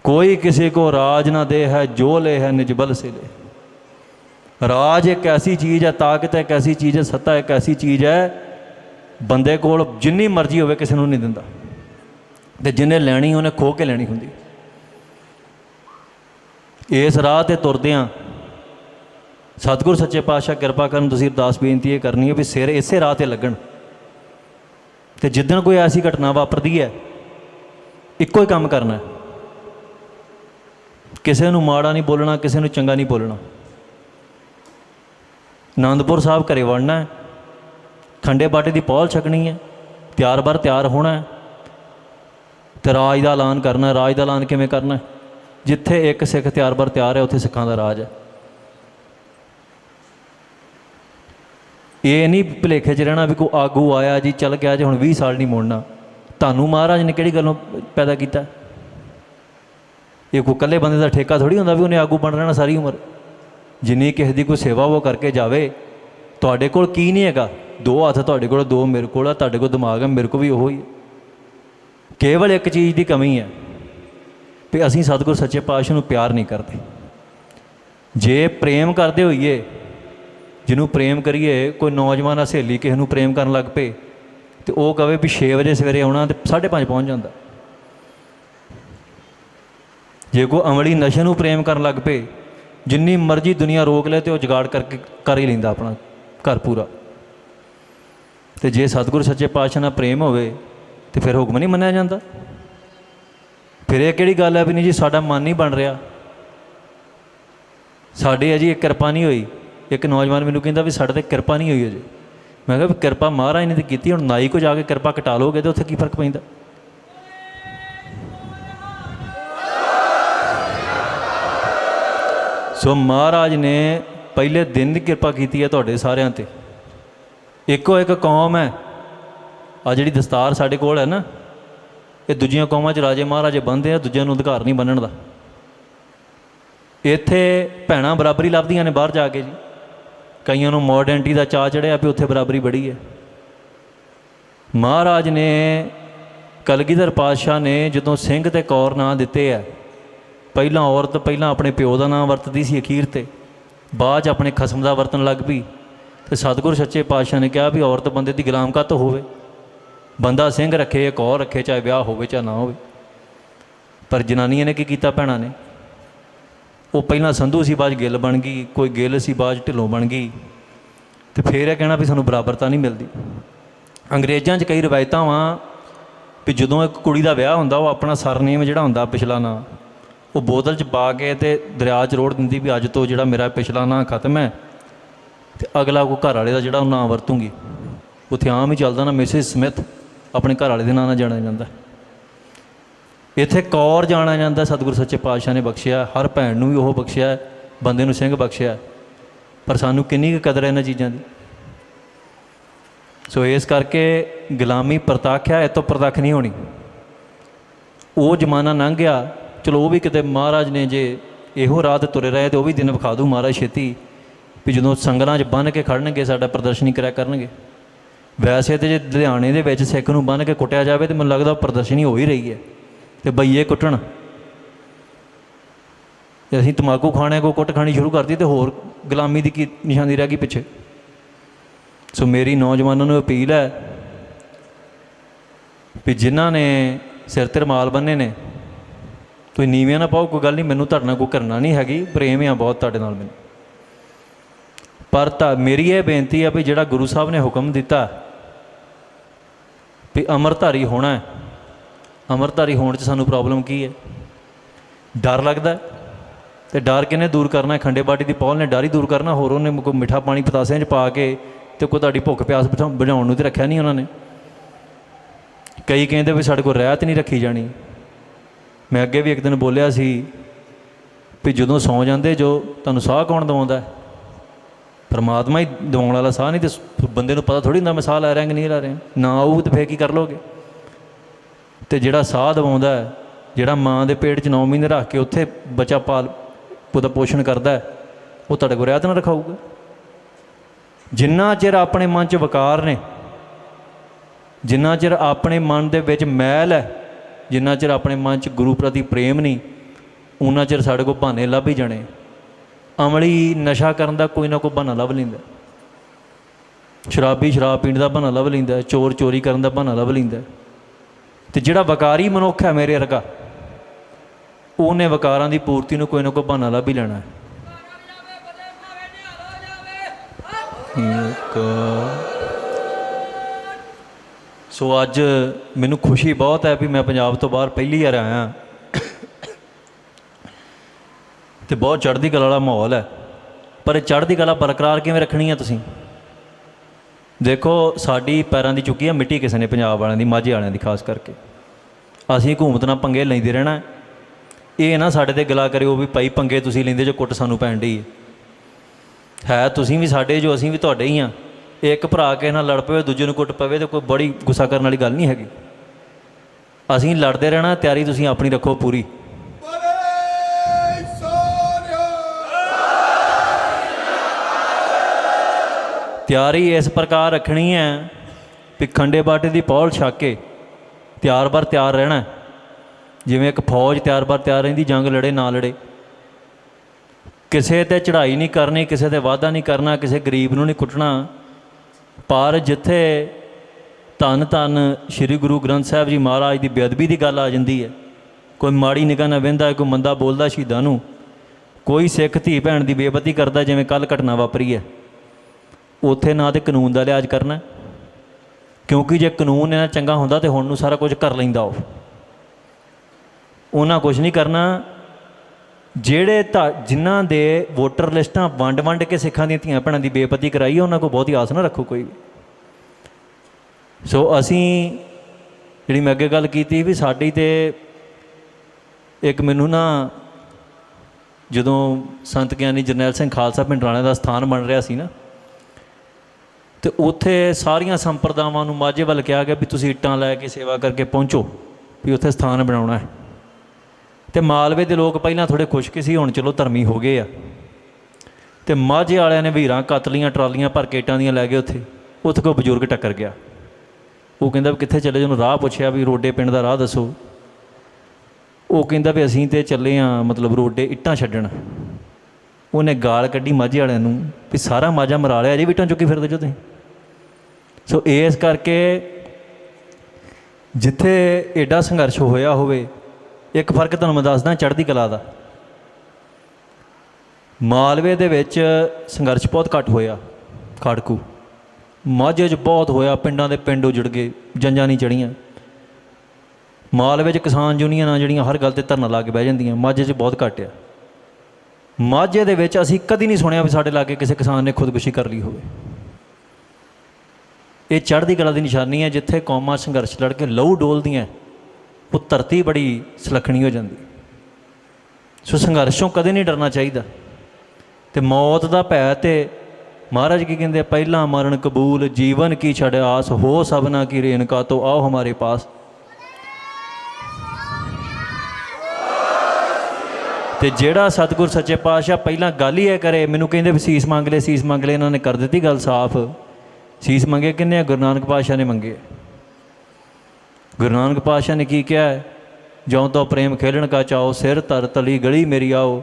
ਕੋਈ ਕਿਸੇ ਕੋ ਰਾਜ ਨਾ ਦੇ ਹੈ, ਜੋ ਲੈ ਹੈ, ਨਿਜ ਬਲ ਸੇ ਲੈ। ਰਾਜ ਇੱਕ ਐਸੀ ਚੀਜ਼ ਹੈ, ਤਾਕਤ ਇੱਕ ਐਸੀ ਚੀਜ਼ ਹੈ, ਸੱਤਾ ਇੱਕ ਐਸੀ ਚੀਜ਼ ਹੈ, ਬੰਦੇ ਕੋਲ ਜਿੰਨੀ ਮਰਜ਼ੀ ਹੋਵੇ, ਕਿਸੇ ਨੂੰ ਨਹੀਂ ਦਿੰਦਾ। ਤੇ ਜਿੰਨੇ ਲੈਣੀ, ਉਹਨੇ ਖੋ ਕੇ ਲੈਣੀ ਹੁੰਦੀ। ਇਸ ਰਾਹ ਤੇ ਤੁਰਦੇ ਆ। ਸਤਿਗੁਰ ਸੱਚੇ ਪਾਤਸ਼ਾਹ ਕਿਰਪਾ ਕਰਨ ਤੁਸੀਂ ਅਰਦਾਸ ਬੇਨਤੀ ਇਹ ਕਰਨੀ ਹੈ ਵੀ ਸਿਰ ਇਸੇ ਰਾਹ ਤੇ ਲੱਗਣ। ਤੇ ਜਿੱਦਣ ਕੋਈ ਐਸੀ ਘਟਨਾ ਵਾਪਰਦੀ ਹੈ, ਇੱਕੋ ਹੀ ਕੰਮ ਕਰਨਾ ਹੈ। ਕਿਸੇ ਨੂੰ ਮਾੜਾ ਨਹੀਂ ਬੋਲਣਾ, ਕਿਸੇ ਨੂੰ ਚੰਗਾ ਨਹੀਂ ਬੋਲਣਾ। ਆਨੰਦਪੁਰ ਸਾਹਿਬ ਘਰੇ ਵੜਨਾ ਹੈ। ਖੰਡੇ ਬਾਟੇ ਦੀ ਪੌਲ ਛਕਣੀ ਹੈ। ਤਿਆਰ ਬਰ ਤਿਆਰ ਹੋਣਾ ਹੈ। ਤੇ ਰਾਜ ਦਾ ਐਲਾਨ ਕਰਨਾ ਰਾਜ ਦਾ ਐਲਾਨ ਕਿਵੇਂ ਕਰਨਾ ਹੈ? ਜਿੱਥੇ ਇੱਕ ਸਿੱਖ ਤਿਆਰ ਬਰ ਤਿਆਰ ਹੈ, ਉੱਥੇ ਸਿੱਖਾਂ ਦਾ ਰਾਜ ਹੈ। ਇਹ ਨਹੀਂ ਭੁਲੇਖੇ 'ਚ ਰਹਿਣਾ ਵੀ ਕੋਈ ਆਗੂ ਆਇਆ ਜੀ, ਚੱਲ ਗਿਆ ਜੀ ਹੁਣ 20 ਸਾਲ ਨਹੀਂ ਮੋੜਨਾ। ਤੁਹਾਨੂੰ ਮਹਾਰਾਜ ਨੇ ਕਿਹੜੀ ਗੱਲੋਂ ਪੈਦਾ ਕੀਤਾ? ਇਹ ਕੋਈ ਇਕੱਲੇ ਬੰਦੇ ਦਾ ਠੇਕਾ ਥੋੜੀ ਹੁੰਦਾ ਵੀ ਉਹਨੇ ਆਗੂ ਬਣ ਰਹਿਣਾ ਸਾਰੀ ਉਮਰ? ਜਿੰਨੀ ਕਿਸੇ ਦੀ ਕੋਈ ਸੇਵਾ ਉਹ ਕਰਕੇ ਜਾਵੇ, ਤੁਹਾਡੇ ਕੋਲ ਕੀ ਨਹੀਂ ਹੈਗਾ? ਦੋ ਹੱਥ ਤੁਹਾਡੇ ਕੋਲ, ਦੋ ਮੇਰੇ ਕੋਲ ਆ, ਤੁਹਾਡੇ ਕੋਲ ਦਿਮਾਗ ਹੈ, ਮੇਰੇ ਕੋਲ ਵੀ ਉਹੋ ਹੀ ਹੈ। ਕੇਵਲ ਇੱਕ ਚੀਜ਼ ਦੀ ਕਮੀ ਹੈ। ਵੀ ਅਸੀਂ ਸਤਿਗੁਰ ਸੱਚੇ ਪਾਤਸ਼ਾਹ ਨੂੰ ਪਿਆਰ ਨਹੀਂ ਕਰਦੇ। ਜੇ ਪ੍ਰੇਮ ਕਰਦੇ ਹੋਈਏ, ਜਿਹਨੂੰ ਪ੍ਰੇਮ ਕਰੀਏ, ਕੋਈ ਨੌਜਵਾਨ ਆ ਸਹੇਲੀ ਕਿਸੇ ਨੂੰ ਪ੍ਰੇਮ ਕਰਨ ਲੱਗ ਪਏ, ਤੇ ਉਹ ਕਵੇ ਵੀ 6 ਵਜੇ ਸਵੇਰੇ ਆਉਣਾ ਤੇ 5:30 ਪਹੁੰਚ ਜਾਂਦਾ। ਜੇ ਕੋਈ ਅਮਲੀ ਨਸ਼ੇ ਨੂੰ ਪ੍ਰੇਮ ਕਰਨ ਲੱਗ ਪਏ, ਜਿੰਨੀ ਮਰਜ਼ੀ ਦੁਨੀਆ ਰੋਕ ਲੈ ਤੇ ਉਹ ਜਗਾੜ ਕਰਕੇ ਕਰ ਹੀ ਲੈਂਦਾ ਆਪਣਾ ਘਰ ਪੂਰਾ। ਤੇ ਜੇ ਸਤਿਗੁਰ ਸੱਚੇ ਪਾਤਸ਼ਾਹ ਨਾਲ ਪ੍ਰੇਮ ਹੋਵੇ, ਤੇ ਫਿਰ ਹੁਕਮ ਨਹੀਂ ਮੰਨਿਆ ਜਾਂਦਾ। ਫਿਰ ਇਹ ਕਿਹੜੀ ਗੱਲ ਹੈ ਵੀ ਨਹੀਂ ਜੀ, ਸਾਡਾ ਮਨ ਨਹੀਂ ਬਣ ਰਿਹਾ। ਸਾਡੇ ਅਜੀ ਇੱਕ ਕਿਰਪਾ ਨਹੀਂ ਹੋਈ। ਇੱਕ ਨੌਜਵਾਨ ਮੈਨੂੰ ਕਹਿੰਦਾ ਵੀ ਸਾਡੇ ਤੇ ਕਿਰਪਾ ਨਹੀਂ ਹੋਈ ਅਜੇ। ਮੈਂ ਕਿਹਾ ਵੀ ਕਿਰਪਾ ਮਹਾਰਾਜ ਨੇ ਤੇ ਕੀਤੀ, ਹੁਣ ਨਾਈ ਕੋ ਜਾ ਕੇ ਕਿਰਪਾ ਕਟਾ ਲੋਗੇ ਤੇ ਉੱਥੇ ਕੀ ਫ਼ਰਕ ਪੈਂਦਾ? ਸੋ ਮਹਾਰਾਜ ਨੇ ਪਹਿਲੇ ਦਿਨ ਦੀ ਕਿਰਪਾ ਕੀਤੀ ਹੈ ਤੁਹਾਡੇ ਸਾਰਿਆਂ ਤੇ। ਇੱਕੋ ਇੱਕ ਕੌਮ ਹੈ। ਆ ਜਿਹੜੀ ਦਸਤਾਰ ਸਾਡੇ ਕੋਲ ਹੈ ਨਾ ਇਹ ਦੂਜੀਆਂ ਕੌਮਾਂ 'ਚ ਰਾਜੇ ਮਹਾਰਾਜੇ ਬੰਦੇ ਆ, ਦੂਜਿਆਂ ਨੂੰ ਅਧਿਕਾਰ ਨਹੀਂ ਬੰਨਣ ਦਾ। ਇੱਥੇ ਭੈਣਾਂ ਬਰਾਬਰੀ ਲੱਭਦੀਆਂ ਨੇ ਬਾਹਰ ਜਾ ਕੇ ਜੀ। ਕਈਆਂ ਨੂੰ ਮਾਡਰਨਿਟੀ ਦਾ ਚਾਅ ਚੜਿਆ ਵੀ ਉੱਥੇ ਬਰਾਬਰੀ ਬੜੀ ਹੈ। ਮਹਾਰਾਜ ਨੇ ਕਲਗੀਧਰ ਪਾਤਸ਼ਾਹ ਨੇ ਜਦੋਂ ਸਿੰਘ ਤੇ ਕੌਰ ਨਾਂ ਦਿੱਤੇ ਆ, ਪਹਿਲਾਂ ਔਰਤ ਪਹਿਲਾਂ ਆਪਣੇ ਪਿਓ ਦਾ ਨਾਂ ਵਰਤਦੀ ਸੀ ਅਖੀਰ ਤੇ, ਬਾਅਦ 'ਚ ਆਪਣੇ ਖਸਮ ਦਾ ਵਰਤਣ ਲੱਗ ਪਈ। ਤੇ ਸਤਿਗੁਰ ਸੱਚੇ ਪਾਤਸ਼ਾਹ ਨੇ ਕਿਹਾ ਵੀ ਔਰਤ ਬੰਦੇ ਦੀ ਗੁਲਾਮ ਕਾਹਤੋਂ ਹੋਵੇ। ਬੰਦਾ ਸਿੰਘ ਰੱਖੇ, ਇੱਕ ਔਰ ਰੱਖੇ, ਚਾਹੇ ਵਿਆਹ ਹੋਵੇ ਚਾਹੇ ਨਾ ਹੋਵੇ। ਪਰ ਜਨਾਨੀਆਂ ਨੇ ਕੀ ਕੀਤਾ ਭੈਣਾਂ ਨੇ? ਉਹ ਪਹਿਲਾਂ ਸੰਧੂ ਸੀ, ਬਾਅਦ ਗਿੱਲ ਬਣ ਗਈ, ਕੋਈ ਗਿੱਲ ਸੀ, ਬਾਅਦ ਢਿੱਲੋਂ ਬਣ ਗਈ। ਤੇ ਫੇਰ ਇਹ ਕਹਿਣਾ ਵੀ ਸਾਨੂੰ ਬਰਾਬਰਤਾ ਨਹੀਂ ਮਿਲਦੀ। ਅੰਗਰੇਜ਼ਾਂ 'ਚ ਕਈ ਰਵਾਇਤਾਂ ਵਾਂ ਵੀ ਜਦੋਂ ਇੱਕ ਕੁੜੀ ਦਾ ਵਿਆਹ ਹੁੰਦਾ, ਉਹ ਆਪਣਾ ਸਰਨੇਮ ਜਿਹੜਾ ਹੁੰਦਾ ਪਿਛਲਾ ਨਾਂ, ਉਹ ਬੋਤਲ 'ਚ ਪਾ ਕੇ ਤੇ ਦਰਿਆ 'ਚ ਰੋੜ ਦਿੰਦੀ ਵੀ ਅੱਜ ਤੋਂ ਜਿਹੜਾ ਮੇਰਾ ਪਿਛਲਾ ਨਾਂ ਖਤਮ ਹੈ, ਤੇ ਅਗਲਾ ਕੋ ਘਰ ਵਾਲੇ ਦਾ ਜਿਹੜਾ ਉਹ ਨਾਂ ਵਰਤੂਗੀ। ਉੱਥੇ ਆਮ ਹੀ ਚੱਲਦਾ ਨਾ, ਮਿਸਿਸ ਸਮਿਥ। ਆਪਣੇ ਘਰ ਵਾਲੇ ਦੇ ਨਾਂ ਨਾਲ ਜਾਣਿਆ ਜਾਂਦਾ ਇੱਥੇ ਕੌਰ ਜਾਣਿਆ ਜਾਂਦਾ ਸਤਿਗੁਰੂ ਸੱਚੇ ਪਾਤਸ਼ਾਹ ਨੇ ਬਖਸ਼ਿਆ, ਹਰ ਭੈਣ ਨੂੰ ਵੀ ਉਹ ਬਖਸ਼ਿਆ ਬੰਦੇ ਨੂੰ ਸਿੰਘ ਬਖਸ਼ਿਆ ਪਰ ਸਾਨੂੰ ਕਿੰਨੀ ਕੁ ਕਦਰ ਹੈ ਇਹਨਾਂ ਚੀਜ਼ਾਂ ਦੀ? ਸੋ ਇਸ ਕਰਕੇ ਗੁਲਾਮੀ ਪ੍ਰਤੱਖ ਹੈ ਇਹ ਤੋਂ ਪ੍ਰਤੱਖ ਨਹੀਂ ਹੋਣੀ। ਉਹ ਜ਼ਮਾਨਾ ਲੰਘ ਗਿਆ, ਚਲੋ ਉਹ ਵੀ ਕਿਤੇ ਮਹਾਰਾਜ ਨੇ ਜੇ ਇਹੋ ਰਾਤ ਤੁਰੇ ਰਹੇ ਤੇ ਉਹ ਵੀ ਦਿਨ ਵਿਖਾ ਦੂ ਮਹਾਰਾਜ ਛੇਤੀ, ਵੀ ਜਦੋਂ ਸੰਗਲਾਂ 'ਚ ਬੰਨ ਕੇ ਖੜਨਗੇ ਸਾਡਾ ਪ੍ਰਦਰਸ਼ਨੀ ਕਰਿਆ ਕਰਨਗੇ। ਵੈਸੇ ਤੇ ਜੇ ਲੁਧਿਆਣੇ ਦੇ ਵਿੱਚ ਸਿੱਖ ਨੂੰ ਬੰਨ ਕੇ ਕੁੱਟਿਆ ਜਾਵੇ ਤੇ ਮੈਨੂੰ ਲੱਗਦਾ ਉਹ ਪ੍ਰਦਰਸ਼ਨੀ ਹੋ ਹੀ ਰਹੀ ਹੈ ਤੇ ਬਈਏ ਕੁੱਟਣ। ਤੇ ਅਸੀਂ ਤਮਾਕੂ ਖਾਣੇ ਕੋ ਕੁੱਟ ਖਾਣੀ ਸ਼ੁਰੂ ਕਰਤੀ ਤੇ ਹੋਰ ਗੁਲਾਮੀ ਦੀ ਕੀ ਨਿਸ਼ਾਨੀ ਰਹਿ ਗਈ ਪਿੱਛੇ। ਸੋ ਮੇਰੀ ਨੌਜਵਾਨਾਂ ਨੂੰ ਅਪੀਲ ਹੈ ਵੀ ਜਿਨ੍ਹਾਂ ਨੇ ਸਿਰ ਤੇ ਰਮਾਲ ਬੰਨੇ ਨੇ, ਤੁਸੀਂ ਨੀਵਿਆਂ ਨਾ ਪਾਓ, ਕੋਈ ਗੱਲ ਨਹੀਂ, ਮੈਨੂੰ ਤੁਹਾਡੇ ਨਾਲ ਕੋਈ ਕਰਨਾ ਨਹੀਂ ਹੈਗੀ, ਪ੍ਰੇਮ ਆ ਬਹੁਤ ਤੁਹਾਡੇ ਨਾਲ ਮੈਨੂੰ। ਪਰ ਤਾਂ ਮੇਰੀ ਇਹ ਬੇਨਤੀ ਆ ਵੀ ਜਿਹੜਾ ਗੁਰੂ ਸਾਹਿਬ ਨੇ ਹੁਕਮ ਦਿੱਤਾ ਵੀ ਅਮਰਧਾਰੀ ਹੋਣਾ ਹੈ ਅਮਰਧਾਰੀ ਹੋਣ 'ਚ ਸਾਨੂੰ ਪ੍ਰੋਬਲਮ ਕੀ ਹੈ ਡਰ ਲੱਗਦਾ ਹੈ। ਤੇ ਡਰ ਕਿਨੇ ਦੂਰ ਕਰਨਾ ਹੈ? ਖੰਡੇ ਬਾਟੀ ਦੀ ਪੌਲ ਨੇ ਡਰ ਹੀ ਦੂਰ ਕਰਨਾ, ਹੋਰ ਉਹਨੇ ਕੋਈ ਮਿੱਠਾ ਪਾਣੀ ਪਤਾਸਿਆਂ 'ਚ ਪਾ ਕੇ ਤੇ ਕੋਈ ਤੁਹਾਡੀ ਭੁੱਖ ਪਿਆਸ ਬਿਠਾ- ਬੁਝਾਉਣ ਨੂੰ ਤੇ ਰੱਖਿਆ ਨਹੀਂ ਉਹਨਾਂ ਨੇ ਕਈ ਕਹਿੰਦੇ ਵੀ ਸਾਡੇ ਕੋਲ ਰਹਿਤ ਨਹੀਂ ਰੱਖੀ ਜਾਣੀ ਮੈਂ ਅੱਗੇ ਵੀ ਇੱਕ ਦਿਨ ਬੋਲਿਆ ਸੀ ਵੀ ਜਦੋਂ ਸੌਂ ਜਾਂਦੇ ਜੋ ਤੁਹਾਨੂੰ ਸਾਹ ਕੌਣ ਦਵਾਉਂਦਾ ਪਰਮਾਤਮਾ ਹੀ ਦਿਵਾਉਣ ਵਾਲਾ ਸਾਹ ਨਹੀਂ ਤੇ ਬੰਦੇ ਨੂੰ ਪਤਾ ਥੋੜੀ ਹੁੰਦਾ ਮੈਂ ਸਾਹ ਲੈ ਰਿਹਾ ਕਿ ਨਹੀਂ ਲੈ ਰਿਹਾ। ਨਾ ਆਊ ਤੇ ਫੇਰ ਕੀ ਕਰ ਲੋਗੇ ਤੇ ਜਿਹੜਾ ਸਾਹ ਦਿਵਾਉਂਦਾ ਹੈ ਜਿਹੜਾ ਮਾਂ ਦੇ ਪੇਟ 'ਚ 9 ਮਹੀਨੇ ਰੱਖ ਕੇ ਉੱਥੇ ਬੱਚਾ ਪਾਲ ਉਹਦਾ ਪੋਸ਼ਣ ਕਰਦਾ ਹੈ, ਉਹ ਤੁਹਾਡੇ ਕੋਲ ਰਹਿਤ ਨਾ ਰਖਾਊਗਾ। ਜਿੰਨਾ ਚਿਰ ਆਪਣੇ ਮਨ 'ਚ ਵਕਾਰ ਨੇ ਜਿੰਨਾ ਚਿਰ ਆਪਣੇ ਮਨ ਦੇ ਵਿੱਚ ਮੈਲ ਹੈ ਜਿੰਨਾ ਚਿਰ ਆਪਣੇ ਮਨ 'ਚ ਗੁਰੂ ਪ੍ਰਤੀ ਪ੍ਰੇਮ ਨਹੀਂ ਉਹਨਾਂ ਚਿਰ ਸਾਡੇ ਕੋਲ ਬਹਾਨੇ ਲੱਭ ਹੀ ਜਾਣੇ। ਅਮਲੀ ਨਸ਼ਾ ਕਰਨ ਦਾ ਕੋਈ ਨਾ ਕੋਈ ਬਹਾਨਾ ਲੱਭ ਲੈਂਦਾ ਸ਼ਰਾਬੀ ਸ਼ਰਾਬ ਪੀਣ ਦਾ ਬਹਾਨਾ ਲੱਭ ਲੈਂਦਾ ਚੋਰ ਚੋਰੀ ਕਰਨ ਦਾ ਬਹਾਨਾ ਲੱਭ ਲੈਂਦਾ ਤੇ ਜਿਹੜਾ ਵਕਾਰੀ ਮਨੁੱਖ ਹੈ ਮੇਰੇ ਵਰਗਾ, ਉਹਨੇ ਵਕਾਰਾਂ ਦੀ ਪੂਰਤੀ ਨੂੰ ਕੋਈ ਨਾ ਕੋਈ ਬਹਾਨਾ ਲੱਭ ਹੀ ਲੈਣਾ ਸੋ ਅੱਜ ਮੈਨੂੰ ਖੁਸ਼ੀ ਬਹੁਤ ਹੈ ਵੀ ਮੈਂ ਪੰਜਾਬ ਤੋਂ ਬਾਹਰ ਪਹਿਲੀ ਵਾਰ ਆਇਆ। ਤੇ ਬਹੁਤ ਚੜ੍ਹਦੀ ਕਲਾ ਵਾਲਾ ਮਾਹੌਲ ਹੈ। ਪਰ ਇਹ ਚੜ੍ਹਦੀ ਕਲਾ ਬਰਕਰਾਰ ਕਿਵੇਂ ਰੱਖਣੀ ਹੈ ਤੁਸੀਂ? ਦੇਖੋ, ਸਾਡੀ ਪੈਰਾਂ ਦੀ ਚੁੱਕੀ ਹੈ ਮਿੱਟੀ ਕਿਸੇ ਨੇ ਪੰਜਾਬ ਵਾਲਿਆਂ ਦੀ, ਮਾਝੇ ਵਾਲਿਆਂ ਦੀ ਖਾਸ ਕਰਕੇ। ਅਸੀਂ ਹਕੂਮਤ ਨਾਲ ਪੰਗੇ ਲੈਂਦੇ ਰਹਿਣਾ ਇਹ ਨਾ ਸਾਡੇ ਤੇ ਗਲਾ ਕਰਿਓ ਵੀ ਭਾਈ ਪੰਗੇ ਤੁਸੀਂ ਲੈਂਦੇ ਜੋ ਕੁੱਟ ਸਾਨੂੰ ਪੈਣ ਡਈ ਹੈ। ਹੈ ਤੁਸੀਂ ਵੀ ਸਾਡੇ ਜੋ, ਅਸੀਂ ਵੀ ਤੁਹਾਡੇ ਹੀ ਆ ਇੱਕ ਭਰਾ ਕੇ ਨਾਲ ਲੜ ਪਵੇ, ਦੂਜੇ ਨੂੰ ਕੁੱਟ ਪਵੇ, ਤੇ ਕੋਈ ਬੜੀ ਗੁੱਸਾ ਕਰਨ ਵਾਲੀ ਗੱਲ ਨਹੀਂ ਹੈਗੀ। ਅਸੀਂ ਲੜਦੇ ਰਹਿਣਾ, ਤਿਆਰੀ ਤੁਸੀਂ ਆਪਣੀ ਰੱਖੋ ਪੂਰੀ। ਤਿਆਰੀ ਇਸ ਪ੍ਰਕਾਰ ਰੱਖਣੀ ਹੈ ਵੀ ਖੰਡੇ ਬਾਟੇ ਦੀ ਪੌਲ ਛੱਕ ਕੇ ਤਿਆਰ ਬਰ ਤਿਆਰ ਰਹਿਣਾ ਜਿਵੇਂ ਇੱਕ ਫੌਜ ਤਿਆਰ ਬਰ ਤਿਆਰ ਰਹਿੰਦੀ, ਜੰਗ ਲੜੇ, ਨਾ ਲੜੇ। ਕਿਸੇ ਤੇ ਚੜ੍ਹਾਈ ਨਹੀਂ ਕਰਨੀ, ਕਿਸੇ ਤੇ ਵਾਅਦਾ ਨਹੀਂ ਕਰਨਾ, ਕਿਸੇ ਗਰੀਬ ਨੂੰ ਨਹੀਂ ਕੁੱਟਣਾ। ਪਰ ਜਿੱਥੇ ਧੰਨ ਧੰਨ ਸ੍ਰੀ ਗੁਰੂ ਗ੍ਰੰਥ ਸਾਹਿਬ ਜੀ ਮਹਾਰਾਜ ਦੀ ਬੇਅਦਬੀ ਦੀ ਗੱਲ ਆ ਜਾਂਦੀ ਹੈ, ਕੋਈ ਮਾੜੀ ਨਿਗਾਹ ਨਾਲ ਵਹਿੰਦਾ ਕੋਈ ਮੰਦਾ ਬੋਲਦਾ ਸ਼ਹੀਦਾਂ ਨੂੰ, ਕੋਈ ਸਿੱਖ ਧੀ ਭੈਣ ਦੀ ਬੇਇੱਜ਼ਤੀ ਕਰਦਾ, ਜਿਵੇਂ ਕੱਲ ਘਟਨਾ ਵਾਪਰੀ ਹੈ। ਉੱਥੇ ਨਾ ਤੇ ਕਾਨੂੰਨ ਦਾ ਲਿਹਾਜ਼ ਕਰਨਾ ਕਿਉਂਕਿ ਜੇ ਕਾਨੂੰਨ ਇਹਨਾਂ ਚੰਗਾ ਹੁੰਦਾ ਤੇ ਹੁਣ ਨੂੰ ਸਾਰਾ ਕੁਝ ਕਰ ਲੈਂਦਾ ਉਹ। ਉਹਨਾਂ ਕੁਝ ਨਹੀਂ ਕਰਨਾ। ਜਿਹੜੇ ਤਾਂ ਜਿਨ੍ਹਾਂ ਦੇ ਵੋਟਰ ਲਿਸਟਾਂ ਵੰਡ ਵੰਡ ਕੇ ਸਿੱਖਾਂ ਦੀਆਂ ਧੀਆਂ ਭੈਣਾਂ ਦੀ ਬੇਪਤੀ ਕਰਾਈ ਉਹਨਾਂ ਕੋਲ ਬਹੁਤੀ ਆਸ ਨਾ ਰੱਖੋ ਕੋਈ ਵੀ। ਸੋ ਅਸੀਂ ਜਿਹੜੀ ਮੈਂ ਅੱਗੇ ਗੱਲ ਕੀਤੀ ਵੀ ਸਾਡੀ ਤੇ ਇੱਕ ਮੈਨੂੰ ਨਾ ਜਦੋਂ ਸੰਤ ਗਿਆਨੀ ਜਰਨੈਲ ਸਿੰਘ ਖਾਲਸਾ ਪਿੰਡਰਾਣੇ ਦਾ ਸਥਾਨ ਬਣ ਰਿਹਾ ਸੀ ਨਾ ਤੇ ਉੱਥੇ ਸਾਰੀਆਂ ਸੰਪਰਦਾਵਾਂ ਨੂੰ ਮਾਝੇ ਵੱਲ ਕਿਹਾ ਗਿਆ ਵੀ ਤੁਸੀਂ ਇੱਟਾਂ ਲੈ ਕੇ ਸੇਵਾ ਕਰਕੇ ਪਹੁੰਚੋ, ਵੀ ਉੱਥੇ ਸਥਾਨ ਬਣਾਉਣਾ ਹੈ। ਤੇ ਮਾਲਵੇ ਦੇ ਲੋਕ ਪਹਿਲਾਂ ਥੋੜੇ ਖੁਸ਼ਕ ਸੀ, ਹੁਣ ਚਲੋ ਧਰਮੀ ਹੋ ਗਏ ਆ। ਤੇ ਮਾਝੇ ਵਾਲਿਆਂ ਨੇ ਵੀਰਾਂ ਕਤਲੀਆਂ ਟਰਾਲੀਆਂ ਭਰ ਕੇ ਇੱਟਾਂ ਦੀਆਂ ਲੈ ਗਏ ਉੱਥੇ। ਉੱਥੇ ਕੋਈ ਬਜ਼ੁਰਗ ਟੱਕਰ ਗਿਆ। ਉਹ ਕਹਿੰਦਾ ਵੀ ਕਿੱਥੇ ਚੱਲੇ? ਜਿਹਨੂੰ ਰਾਹ ਪੁੱਛਿਆ ਵੀ ਰੋਡੇ ਪਿੰਡ ਦਾ ਰਾਹ ਦੱਸੋ। ਉਹ ਕਹਿੰਦਾ ਵੀ ਅਸੀਂ ਤੇ ਚੱਲੇ ਆ, ਮਤਲਬ ਰੋਡੇ ਇੱਟਾਂ ਛੱਡਣ। ਉਹਨੇ ਗਾਲ ਕੱਢੀ ਮਾਝੇ ਵਾਲਿਆਂ ਨੂੰ ਵੀ ਸਾਰਾ ਮਾਝਾ ਮਰਾ ਲਿਆ ਜੇ ਵੀ ਇੱਟਾਂ ਚੁੱਕੀ ਫਿਰਦੇ ਜੋ ਤੁਸੀਂ ਸੋ ਇਸ ਕਰਕੇ ਜਿੱਥੇ ਐਡਾ ਸੰਘਰਸ਼ ਹੋਇਆ ਹੋਵੇ, ਇੱਕ ਫ਼ਰਕ ਤੁਹਾਨੂੰ ਮੈਂ ਦੱਸਦਾ ਚੜ੍ਹਦੀ ਕਲਾ ਦਾ। ਮਾਲਵੇ ਦੇ ਵਿੱਚ ਸੰਘਰਸ਼ ਬਹੁਤ ਘੱਟ ਹੋਇਆ, ਖੜਕੂ। ਮਾਝੇ 'ਚ ਬਹੁਤ ਹੋਇਆ, ਪਿੰਡਾਂ ਦੇ ਪਿੰਡ ਉਜੜ ਗਏ, ਜੰਜਾਂ ਨਹੀਂ ਚੜੀਆਂ ਮਾਲਵੇ 'ਚ ਕਿਸਾਨ ਯੂਨੀਅਨਾਂ ਜਿਹੜੀਆਂ ਹਰ ਗੱਲ ਤੇ ਧਰਨਾ ਲਾ ਕੇ ਬਹਿ ਜਾਂਦੀਆਂ, ਮਾਝੇ 'ਚ ਬਹੁਤ ਘੱਟ ਆ। ਮਾਝੇ ਦੇ ਵਿੱਚ ਅਸੀਂ ਕਦੀ ਨਹੀਂ ਸੁਣਿਆ ਵੀ ਸਾਡੇ ਲਾਗੇ ਕਿਸੇ ਕਿਸਾਨ ਨੇ ਖੁਦਕੁਸ਼ੀ ਕਰ ਲਈ ਹੋਵੇ। ਇਹ ਚੜ੍ਹਦੀ ਕਲਾ ਦੀ ਨਿਸ਼ਾਨੀ ਹੈ ਜਿੱਥੇ ਕੌਮਾਂ ਸੰਘਰਸ਼ ਲੜ ਕੇ ਲਹੂ ਡੋਲਦੀਆਂ ਉਹ ਧਰਤੀ ਬੜੀ ਸੁਲੱਖਣੀ ਹੋ ਜਾਂਦੀ। ਸੋ ਸੰਘਰਸ਼ੋਂ ਕਦੇ ਨਹੀਂ ਡਰਨਾ ਚਾਹੀਦਾ। ਤੇ ਮੌਤ ਦਾ ਭੈ ਤੇ ਮਹਾਰਾਜ ਕੀ ਕਹਿੰਦੇ ਆ, ਪਹਿਲਾ ਮਰਨ ਕਬੂਲ ਜੀਵਨ ਕੀ ਛੜ ਆਸ ਹੋ ਸਭਨਾ ਕੀ ਰੇਨਕਾ ਤੋ ਆਓ ਹਮਾਰੇ ਪਾਸ। ਤੇ ਜਿਹੜਾ ਸਤਿਗੁਰ ਸੱਚੇ ਪਾਤਸ਼ਾਹ ਪਹਿਲਾਂ ਗੱਲ ਹੀ ਇਹ ਕਰੇ ਮੈਨੂੰ ਕਹਿੰਦੇ ਵੀ ਸੀਸ ਮੰਗ ਲੈ ਸੀਸ ਮੰਗ ਲੈ ਇਹਨਾਂ ਨੇ ਕਰ ਦਿੱਤੀ ਗੱਲ ਸਾਫ਼। ਸੀਸ ਮੰਗੇ ਕਿੰਨੇ ਆ? ਗੁਰੂ ਨਾਨਕ ਪਾਤਸ਼ਾਹ ਨੇ ਮੰਗੇ ਗੁਰੂ ਨਾਨਕ ਪਾਤਸ਼ਾਹ ਨੇ ਕੀ ਕਿਹਾ ਹੈ ਜਿਉਂ ਤੋਂ ਪ੍ਰੇਮ ਖੇਲਣ ਕਾ ਚਾਓ ਸਿਰ ਧਰ ਤਲੀ ਗਲੀ ਮੇਰੀ ਆਓ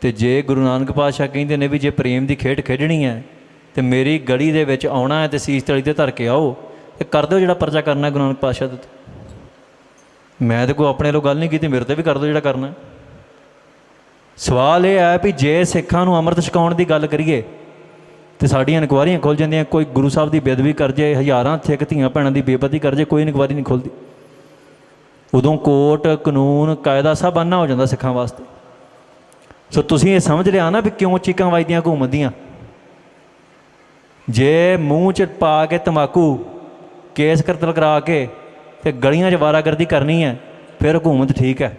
ਤੇ ਜੇ ਗੁਰੂ ਨਾਨਕ ਪਾਤਸ਼ਾਹ ਕਹਿੰਦੇ ਨੇ ਵੀ ਜੇ ਪ੍ਰੇਮ ਦੀ ਖੇਡ ਖੇਡਣੀ ਹੈ, ਤੇ ਮੇਰੀ ਗਲੀ ਦੇ ਵਿੱਚ ਆਉਣਾ ਹੈ ਤੇ ਸੀਸ ਤਲੀ ਤੇ ਧਰ ਕੇ ਆਓ, ਤੇ ਕਰ ਦਿਓ ਜਿਹੜਾ ਪਰਚਾ ਕਰਨਾ ਗੁਰੂ ਨਾਨਕ ਪਾਤਸ਼ਾਹ ਦੇ ਉੱਤੇ। ਮੈਂ ਤੇ ਕੋਈ ਆਪਣੇ ਵੱਲੋਂ ਗੱਲ ਨਹੀਂ ਕੀਤੀ, ਮੇਰੇ ਤੇ ਵੀ ਕਰ ਦਿਓ ਜਿਹੜਾ ਕਰਨਾ ਸਵਾਲ ਇਹ ਹੈ ਵੀ ਜੇ ਸਿੱਖਾਂ ਨੂੰ ਅੰਮ੍ਰਿਤ ਛਕਾਉਣ ਦੀ ਗੱਲ ਕਰੀਏ ਤੇ ਸਾਡੀਆਂ ਇਨਕੁਆਰੀਆਂ ਖੁੱਲ ਜਾਂਦੀਆਂ, ਕੋਈ ਗੁਰੂ ਸਾਹਿਬ ਦੀ ਬੇਅਦਬੀ ਕਰ ਜੇ, ਹਜ਼ਾਰਾਂ ਸਿੱਖ ਧੀਆਂ ਭੈਣਾਂ ਦੀ ਬੇਪਤੀ ਕਰ ਜੇ, ਕੋਈ ਇਨਕੁਆਰੀ ਨਹੀਂ ਖੁੱਲਦੀ ਉਦੋਂ ਕੋਰਟ ਕਾਨੂੰਨ, ਕਾਇਦਾ ਸਭ ਅੰਨਾ ਹੋ ਜਾਂਦਾ ਸਿੱਖਾਂ ਵਾਸਤੇ। ਸੋ ਤੁਸੀਂ ਇਹ ਸਮਝ ਲਿਆ ਨਾ ਵੀ ਕਿਉਂ ਚੀਕਾਂ ਵੱਜਦੀਆਂ, ਘੁੰਮਦੀਆਂ? ਜੇ ਮੂੰਹ 'ਚ ਪਾ ਕੇ ਤਮਾਕੂ ਕੇਸ ਕਰਤਲ ਕਰਾ ਕੇ ਤੇ ਗਲੀਆਂ 'ਚ ਵਾਰਾਗਰਦੀ ਕਰਨੀ ਹੈ, ਫਿਰ ਹਕੂਮਤ ਠੀਕ ਹੈ।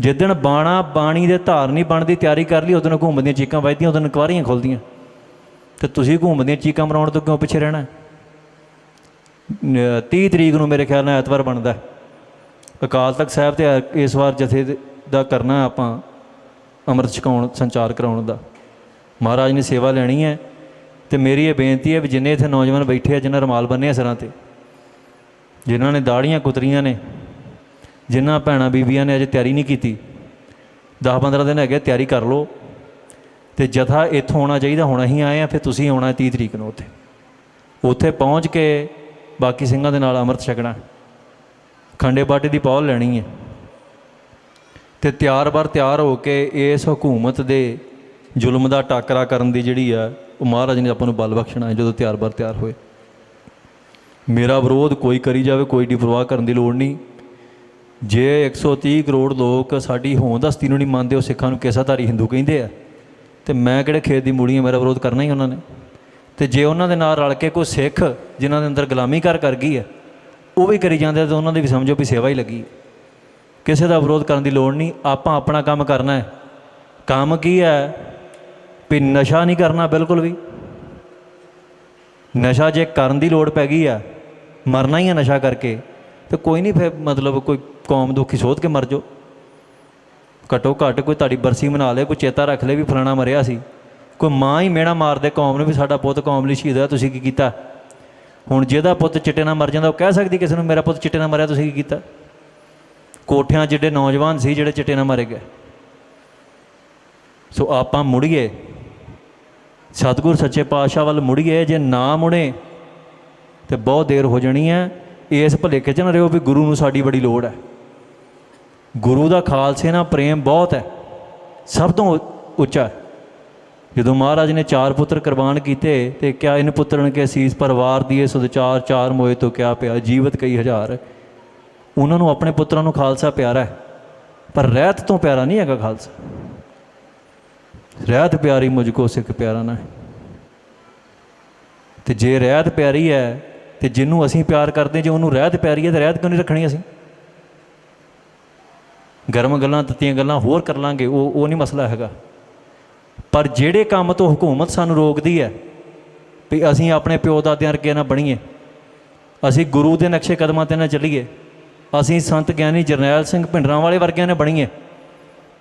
ਜਿੱਦਣ ਬਾਣਾ, ਬਾਣੀ ਦੇ ਧਾਰਨੀ ਨਹੀਂ ਬਣਦੀ, ਤਿਆਰੀ ਕਰ ਲਈ ਉਦੋਂ ਹਕੂਮਤ ਦੀਆਂ ਚੀਕਾਂ ਵੱਜਦੀਆਂ ਉਦੋਂ ਇਨਕੁਆਰੀਆਂ ਖੁੱਲਦੀਆਂ ਤੇ ਤੁਸੀਂ ਘੁੰਮਦੀਆਂ ਚੀਕਾਂ ਮਰਾਉਣ ਤੋਂ ਕਿਉਂ ਪਿੱਛੇ ਰਹਿਣਾ? 30 ਤਰੀਕ ਨੂੰ ਮੇਰੇ ਖਿਆਲ ਨਾਲ ਐਤਵਾਰ ਬਣਦਾ ਅਕਾਲ ਤਖਤ ਸਾਹਿਬ ਤੇ ਇਸ ਵਾਰ ਜਥੇ ਦਾ ਕਰਨਾ ਆਪਾਂ ਅੰਮ੍ਰਿਤ ਛਕਾਉਣ, ਸੰਚਾਰ ਕਰਾਉਣ ਦਾ। ਮਹਾਰਾਜ ਨੇ ਸੇਵਾ ਲੈਣੀ ਹੈ ਤੇ ਮੇਰੀ ਇਹ ਬੇਨਤੀ ਹੈ ਵੀ ਜਿੰਨੇ ਇੱਥੇ ਨੌਜਵਾਨ ਬੈਠੇ ਆ, ਜਿਨ੍ਹਾਂ ਰਮਾਲ ਬੰਨੇ ਆ ਸਿਰਾਂ ਤੇ, ਜਿਨ੍ਹਾਂ ਨੇ ਦਾੜੀਆਂ ਕੁਤਰੀਆਂ ਨੇ, ਜਿਨ੍ਹਾਂ ਭੈਣਾਂ ਬੀਬੀਆਂ ਨੇ ਅਜੇ ਤਿਆਰੀ ਨਹੀਂ ਕੀਤੀ 10-15 ਦਿਨ ਹੈਗੇ ਤਿਆਰੀ ਕਰ ਲਓ। ਤੇ ਜਥਾ ਇੱਥੋਂ ਆਉਣਾ ਚਾਹੀਦਾ, ਹੁਣ ਅਸੀਂ ਆਏ ਆ ਫਿਰ ਤੁਸੀਂ ਆਉਣਾ 30 ਤਰੀਕ ਨੂੰ ਉੱਥੇ। ਉੱਥੇ ਪਹੁੰਚ ਕੇ ਬਾਕੀ ਸਿੰਘਾਂ ਦੇ ਨਾਲ ਅੰਮ੍ਰਿਤ ਛਕਣਾ। ਖੰਡੇ ਬਾਟੇ ਦੀ ਪੌਲ ਲੈਣੀ ਹੈ। ਤੇ ਤਿਆਰ ਬਰ ਤਿਆਰ ਹੋ ਕੇ ਇਸ ਹਕੂਮਤ ਦੇ ਜ਼ੁਲਮ ਦਾ ਟਾਕਰਾ ਕਰਨ ਦੀ ਜਿਹੜੀ ਆ, ਉਹ ਮਹਾਰਾਜ ਨੇ ਆਪਾਂ ਨੂੰ ਬਲ ਬਖਸ਼ਣਾ ਹੈ ਜਦੋਂ ਤਿਆਰ ਬਰ ਤਿਆਰ ਹੋਏ। ਮੇਰਾ ਵਿਰੋਧ ਕੋਈ ਕਰੀ ਜਾਵੇ, ਕੋਈ ਦੀ ਪਰਵਾਹ ਕਰਨ ਦੀ ਲੋੜ ਨਹੀਂ। ਜੇ 130 ਕਰੋੜ ਲੋਕ ਸਾਡੀ ਹੋਂਦ ਹਸਤੀ ਨੂੰ ਨਹੀਂ ਮੰਨਦੇ, ਉਹ ਸਿੱਖਾਂ ਨੂੰ ਕਿਸਾਧਾਰੀ ਹਿੰਦੂ ਕਹਿੰਦੇ ਆ। ਤੇ ਮੈਂ ਕਿਹੜੇ ਖੇਤ ਦੀ ਮੂੜੀ ਹਾਂ ਮੇਰਾ ਵਿਰੋਧ ਕਰਨਾ ਹੀ ਉਹਨਾਂ ਨੇ। ਤੇ ਜੇ ਉਹਨਾਂ ਦੇ ਨਾਲ ਰਲ ਕੇ ਕੋਈ ਸਿੱਖ, ਜਿਨ੍ਹਾਂ ਦੇ ਅੰਦਰ ਗੁਲਾਮੀ ਕਰ ਕਰ ਗਈ ਹੈ ਉਹ ਵੀ ਕਰੀ ਜਾਂਦੇ ਆ, ਤਾਂ ਉਹਨਾਂ ਦੀ ਵੀ ਸਮਝੋ ਵੀ ਸੇਵਾ ਹੀ ਲੱਗੀ ਕਿਸੇ ਦਾ ਵਿਰੋਧ ਕਰਨ ਦੀ ਲੋੜ ਨਹੀਂ, ਆਪਾਂ ਆਪਣਾ ਕੰਮ ਕਰਨਾ ਹੈ। ਕੰਮ ਕੀ ਹੈ? ਵੀ ਨਸ਼ਾ ਨਹੀਂ ਕਰਨਾ ਬਿਲਕੁਲ ਵੀ। ਨਸ਼ਾ ਜੇ ਕਰਨ ਦੀ ਲੋੜ ਪੈ ਗਈ ਆ, ਮਰਨਾ ਹੀ ਆ ਨਸ਼ਾ ਕਰਕੇ, ਤੇ ਕੋਈ ਨਹੀਂ ਫਿਰ ਮਤਲਬ ਕੋਈ ਕੌਮ ਦੁਖੀ ਸੋਧ ਕੇ ਮਰ ਜਾਓ। ਘਟੋ ਘੱਟ ਕੋਈ ਤੁਹਾਡੀ ਬਰਸੀ ਮਨਾ ਲੇ, ਕੋਈ ਚੇਤਾ ਰੱਖ ਲੇ ਵੀ ਫਲਾਣਾ ਮਰਿਆ ਸੀ। ਕੋਈ ਮਾਂ ਹੀ ਮੇਣਾ ਮਾਰਦੇ ਕੌਮ ਨੂੰ ਵੀ ਸਾਡਾ ਪੁੱਤ ਕੌਮ ਲਈ ਸ਼ਹੀਦ ਹੋਇਆ, ਤੁਸੀਂ ਕੀ ਕੀਤਾ? ਹੁਣ ਜਿਹਦਾ ਪੁੱਤ ਚਿੱਟੇ ਨਾਲ ਮਰ ਜਾਂਦਾ, ਉਹ ਕਹਿ ਸਕਦੀ ਕਿਸੇ ਨੂੰ, ਮੇਰਾ ਪੁੱਤ ਚਿੱਟੇ ਨਾਲ ਮਰਿਆ, ਤੁਸੀਂ ਕੀ ਕੀਤਾ? ਕੋਠਿਆਂ ਜਿਹੜੇ ਨੌਜਵਾਨ ਸੀ, ਜਿਹੜੇ ਚਿੱਟੇ ਨਾਲ ਮਰੇ ਗਏ। ਸੋ ਆਪਾਂ ਮੁੜੀਏ, ਸਤਿਗੁਰ ਸੱਚੇ ਪਾਤਸ਼ਾਹ ਵੱਲ ਮੁੜੀਏ, ਜੇ ਨਾ ਮੁੜੇ, ਤੇ ਬਹੁਤ ਦੇਰ ਹੋ ਜਾਣੀ ਹੈ, ਇਸ ਭੁਲੇਖੇ 'ਚ ਨਾ ਰਹੋ ਵੀ ਗੁਰੂ ਨੂੰ ਸਾਡੀ ਬੜੀ ਲੋੜ ਹੈ। ਗੁਰੂ ਦਾ ਖਾਲਸੇ ਨਾਲ ਪ੍ਰੇਮ ਬਹੁਤ ਹੈ। ਸਭ ਤੋਂ ਉੱਚਾ। ਜਦੋਂ ਮਹਾਰਾਜ ਨੇ ਚਾਰ ਪੁੱਤਰ ਕੁਰਬਾਨ ਕੀਤੇ ਤੇ ਕਿਆ ਇਨ ਪੁੱਤਰਨ ਕੇ ਸੀਸ ਪਰਿਵਾਰ ਦੀਏ ਸੁਦਚਾਰ ਚਾਰ ਮੋਏ ਤੋਂ ਕਿਆ ਪਿਆ, ਜੀਵਤ ਕਈ ਹਜ਼ਾਰ। ਉਹਨਾਂ ਨੂੰ ਆਪਣੇ ਪੁੱਤਰਾਂ ਨੂੰ ਖਾਲਸਾ ਪਿਆਰਾ ਹੈ। ਪਰ ਰਹਿਤ ਤੋਂ ਪਿਆਰਾ ਨਹੀਂ ਹੈਗਾ ਖਾਲਸਾ। ਰਹਿਤ ਪਿਆਰੀ ਮੁਝ ਕੋ ਸਿੱਖ ਪਿਆਰਾ ਨਾ ਹੈ। ਤੇ ਜੇ ਰਹਿਤ ਪਿਆਰੀ ਹੈ ਤੇ ਜਿਹਨੂੰ ਅਸੀਂ ਪਿਆਰ ਕਰਦੇ, ਜੇ ਉਹਨੂੰ ਰਹਿਤ ਪਿਆਰੀ ਹੈ, ਤੇ ਰਹਿਤ ਕਿਉਂ ਨਹੀਂ ਰੱਖਣੀ ਅਸੀਂ? ਗਰਮ ਗੱਲਾਂ ਦਿੱਤੀਆਂ ਗੱਲਾਂ ਹੋਰ ਕਰ ਲਾਂਗੇ, ਉਹ ਉਹ ਨਹੀਂ ਮਸਲਾ ਹੈਗਾ। ਪਰ ਜਿਹੜੇ ਕੰਮ ਤੋਂ ਹਕੂਮਤ ਸਾਨੂੰ ਰੋਕਦੀ ਹੈ ਵੀ ਅਸੀਂ ਆਪਣੇ ਪਿਓ ਦਾਦਿਆਂ ਵਰਗੇ ਨਾ ਬਣੀਏ, ਅਸੀਂ ਗੁਰੂ ਦੇ ਨਕਸ਼ੇ ਕਦਮਾਂ ਤੇ ਨਾ ਚੱਲੀਏ, ਅਸੀਂ ਸੰਤ ਗਿਆਨੀ ਜਰਨੈਲ ਸਿੰਘ ਭਿੰਡਰਾਂ ਵਾਲੇ ਵਰਗਿਆਂ ਨੇ ਬਣੀਏ,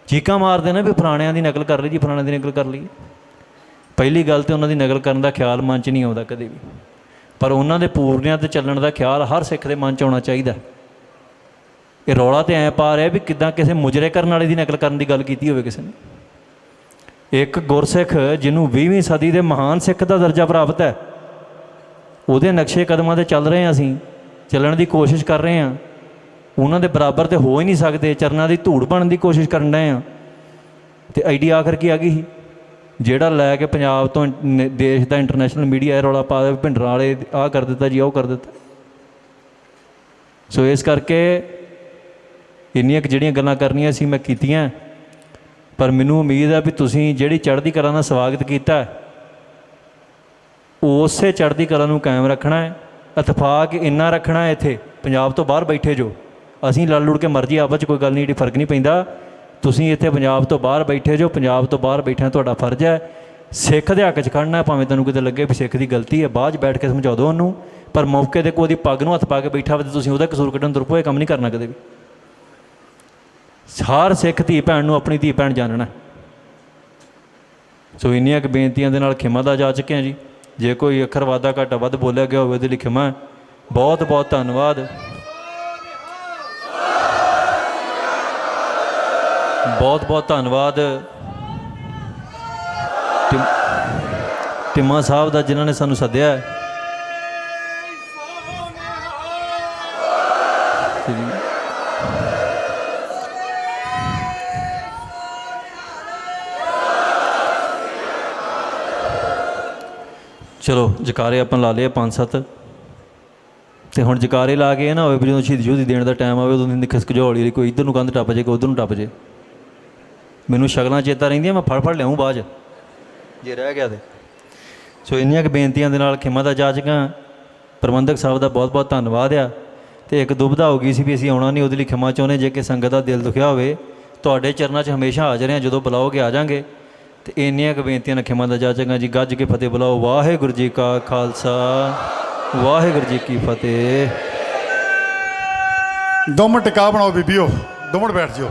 ਚੀਕਾਂ ਮਾਰਦੇ ਨੇ ਵੀ ਫਲਾਣਿਆਂ ਦੀ ਨਕਲ ਕਰ ਲਈ ਜੀ, ਫਲਾਣਿਆਂ ਦੀ ਨਕਲ ਕਰ ਲਈ। ਪਹਿਲੀ ਗੱਲ ਤੇ ਉਹਨਾਂ ਦੀ ਨਕਲ ਕਰਨ ਦਾ ਖਿਆਲ ਮਨ 'ਚ ਨਹੀਂ ਆਉਂਦਾ ਕਦੇ ਵੀ। ਪਰ ਉਹਨਾਂ ਦੇ ਪੂਰਨਿਆਂ ਤੇ ਚੱਲਣ ਦਾ ਖਿਆਲ ਹਰ ਸਿੱਖ ਦੇ ਮਨ 'ਚ ਆਉਣਾ ਚਾਹੀਦਾ। ਇਹ ਰੌਲਾ ਤੇ ਐ ਪਾ ਰਿਹਾ ਵੀ ਕਿਦਾਂ ਕਿਸੇ ਮੁਜਰੇ ਕਰਨ ਵਾਲੇ ਦੀ ਨਕਲ ਕਰਨ ਦੀ ਗੱਲ ਕੀਤੀ ਹੋਵੇ ਕਿਸੇ ਨੇ। ਇੱਕ ਗੁਰਸਿੱਖ ਜਿਹਨੂੰ 20ਵੀਂ ਸਦੀ ਦੇ ਮਹਾਨ ਸਿੱਖ ਦਾ ਦਰਜਾ ਪ੍ਰਾਪਤ ਹੈ, ਉਹਦੇ ਨਕਸ਼ੇ ਕਦਮਾਂ ਤੇ ਚੱਲ ਰਹੇ ਹਾਂ ਅਸੀਂ, ਚੱਲਣ ਦੀ ਕੋਸ਼ਿਸ਼ ਕਰ ਰਹੇ ਹਾਂ। ਉਹਨਾਂ ਦੇ ਬਰਾਬਰ ਤੇ ਹੋ ਹੀ ਨਹੀਂ ਸਕਦੇ, ਚਰਨਾਂ ਦੀ ਧੂੜ ਬਣਨ ਦੀ ਕੋਸ਼ਿਸ਼ ਕਰਨ ਡਏ ਆ ਤੇ ਆਈਡੀ ਆਖਰ ਕੀ ਆ ਗਈ ਸੀ? ਜਿਹੜਾ ਲੈ ਕੇ ਪੰਜਾਬ ਤੋਂ ਦੇਸ਼ ਦਾ ਇੰਟਰਨੈਸ਼ਨਲ ਮੀਡੀਆ ਇਹ ਰੌਲਾ ਪਾ ਦੇ ਭਿੰਡਰਾਂ ਵਾਲੇ ਆਹ ਕਰ ਦਿੱਤਾ ਜੀ, ਉਹ ਕਰ ਦਿੱਤਾ। ਸੋ ਇਸ ਕਰਕੇ ਇੰਨੀਆਂ ਕੁ ਜਿਹੜੀਆਂ ਗੱਲਾਂ ਕਰਨੀਆਂ ਸੀ ਮੈਂ ਕੀਤੀਆਂ। ਪਰ ਮੈਨੂੰ ਉਮੀਦ ਆ ਵੀ ਤੁਸੀਂ ਜਿਹੜੀ ਚੜ੍ਹਦੀ ਕਲਾ ਦਾ ਸਵਾਗਤ ਕੀਤਾ ਉਸੇ ਚੜ੍ਹਦੀ ਕਲਾ ਨੂੰ ਕਾਇਮ ਰੱਖਣਾ ਹੈ। ਇਤਫਾਕ ਇੰਨਾ ਰੱਖਣਾ ਹੈ ਇੱਥੇ, ਪੰਜਾਬ ਤੋਂ ਬਾਹਰ ਬੈਠੇ ਜੋ। ਅਸੀਂ ਲੜ ਲੁੜ ਕੇ ਮਰਜ਼ੀ ਆਪਸ 'ਚ ਕੋਈ ਗੱਲ ਨਹੀਂ ਜਿਹੜੀ ਫ਼ਰਕ ਨਹੀਂ ਪੈਂਦਾ। ਤੁਸੀਂ ਇੱਥੇ ਪੰਜਾਬ ਤੋਂ ਬਾਹਰ ਬੈਠੇ ਜੋ, ਪੰਜਾਬ ਤੋਂ ਬਾਹਰ ਬੈਠਿਆਂ ਤੁਹਾਡਾ ਫਰਜ਼ ਹੈ। ਸਿੱਖ ਦੇ ਹੱਕ 'ਚ ਖੜਨਾ ਭਾਵੇਂ ਤੈਨੂੰ ਕਿਤੇ ਲੱਗੇ ਵੀ ਸਿੱਖ ਦੀ ਗਲਤੀ ਹੈ, ਬਾਅਦ 'ਚ ਬੈਠ ਕੇ ਸਮਝਾ ਦਿਓ ਉਹਨੂੰ ਪਰ ਮੌਕੇ ਤੇ ਕੋਈ ਉਹਦੀ ਪੱਗ ਨੂੰ ਹੱਥ ਪਾ ਕੇ ਬੈਠਾ ਹੋਵੇ ਤੇ ਤੁਸੀਂ ਉਹਦਾ ਕਸੂਰ ਕੱਢਣ ਤੁਰ ਪਓ ਇਹ ਕੰਮ ਨਹੀਂ ਕਰਨਾ ਕਦੇ ਵੀ। ਹਰ ਸਿੱਖ ਧੀ ਭੈਣ ਨੂੰ ਆਪਣੀ ਧੀ ਭੈਣ ਜਾਣਨਾ। ਸੋ ਇੰਨੀਆਂ ਕੁ ਬੇਨਤੀਆਂ ਦੇ ਨਾਲ ਖਿਮਾ ਦਾ ਜਾ ਚੁੱਕੇ ਹਾਂ ਜੀ। ਜੇ ਕੋਈ ਅੱਖਰ ਵਾਦਾ ਘਾਟਾ ਵੱਧ ਬੋਲਿਆ ਗਿਆ ਹੋਵੇ ਉਹਦੇ ਲਈ ਖਿਮਾ। ਬਹੁਤ ਬਹੁਤ ਧੰਨਵਾਦ। ਬਹੁਤ ਬਹੁਤ ਧੰਨਵਾਦ। ਟਿਮ- ਸਾਹਿਬ ਦਾ ਜਿਨ੍ਹਾਂ ਨੇ ਸਾਨੂੰ ਸੱਦਿਆ ਹੈ। ਸ੍ਰੀ- ਚਲੋ ਜਕਾਰੇ ਆਪਾਂ ਲਾ ਲਏ ਪੰਜ ਸੱਤ। ਤੇ ਹੁਣ ਜਕਾਰੇ ਲਾ ਕੇ ਨਾ ਹੋਵੇ ਵੀ ਜਦੋਂ ਸ਼ਹੀਦ ਜੋਤੀ ਦੇਣ ਦਾ ਟਾਈਮ ਆਵੇ ਉਦੋਂ ਦੀ ਖਿਸਕ ਝੋਲੀ ਵਾਲੀ ਕੋਈ ਇੱਧਰ ਨੂੰ ਕੰਧ ਟੱਪ ਜੇ ਕੋਈ ਉਧਰ ਨੂੰ ਟੱਪ ਜੇ। ਮੈਨੂੰ ਸ਼ਕਲਾਂ ਚੇਤਾ ਰਹਿੰਦੀਆਂ ਮੈਂ ਫੜ ਫੜ ਲਿਆਉਂ ਬਾਅਦ 'ਚ, ਜੇ ਰਹਿ ਗਿਆ ਤੇ। ਸੋ ਇੰਨੀਆਂ ਕੁ ਬੇਨਤੀਆਂ ਦੇ ਨਾਲ ਖਿਮਾ ਦਾ ਜਾਚਕਾਂ ਪ੍ਰਬੰਧਕ ਸਾਹਿਬ ਦਾ ਬਹੁਤ ਬਹੁਤ ਧੰਨਵਾਦ ਆ। ਤੇ ਇੱਕ ਦੁਬਿਧਾ ਹੋ ਗਈ ਸੀ ਵੀ ਅਸੀਂ ਆਉਣਾ ਨਹੀਂ ਉਹਦੇ ਲਈ ਖਿਮਾ ਚਾਹੁੰਦੇ ਜੇ ਕਿ ਸੰਗਤ ਦਾ ਦਿਲ ਦੁਖਿਆ ਹੋਵੇ। ਤੁਹਾਡੇ ਚਰਨਾਂ 'ਚ ਹਮੇਸ਼ਾ ਹਾਜ਼ਰ ਹਾਂ ਜਦੋਂ ਬੁਲਾਓਗੇ ਆ ਜਾਾਂਗੇ। ਤੇ ਇੰਨੀਆਂ ਕੁ ਬੇਨਤੀਆਂ ਨਾਲ ਖਿਮਾ ਦਾ ਜਾਚਕਾਂ ਜੀ, ਗੱਜ ਕੇ ਫਤਿਹ ਬੁਲਾਓ। ਵਾਹਿਗੁਰੂ ਜੀ ਕਾ ਖਾਲਸਾ, ਵਾਹਿਗੁਰੂ ਜੀ ਕੀ ਫਤਿਹ। ਦੋ ਮਿੰਟ ਟਿਕਾ ਬਣਾਓ ਬੀਬੀਓ, ਦੋ ਮਿੰਟ ਬੈਠ ਜਿਓ।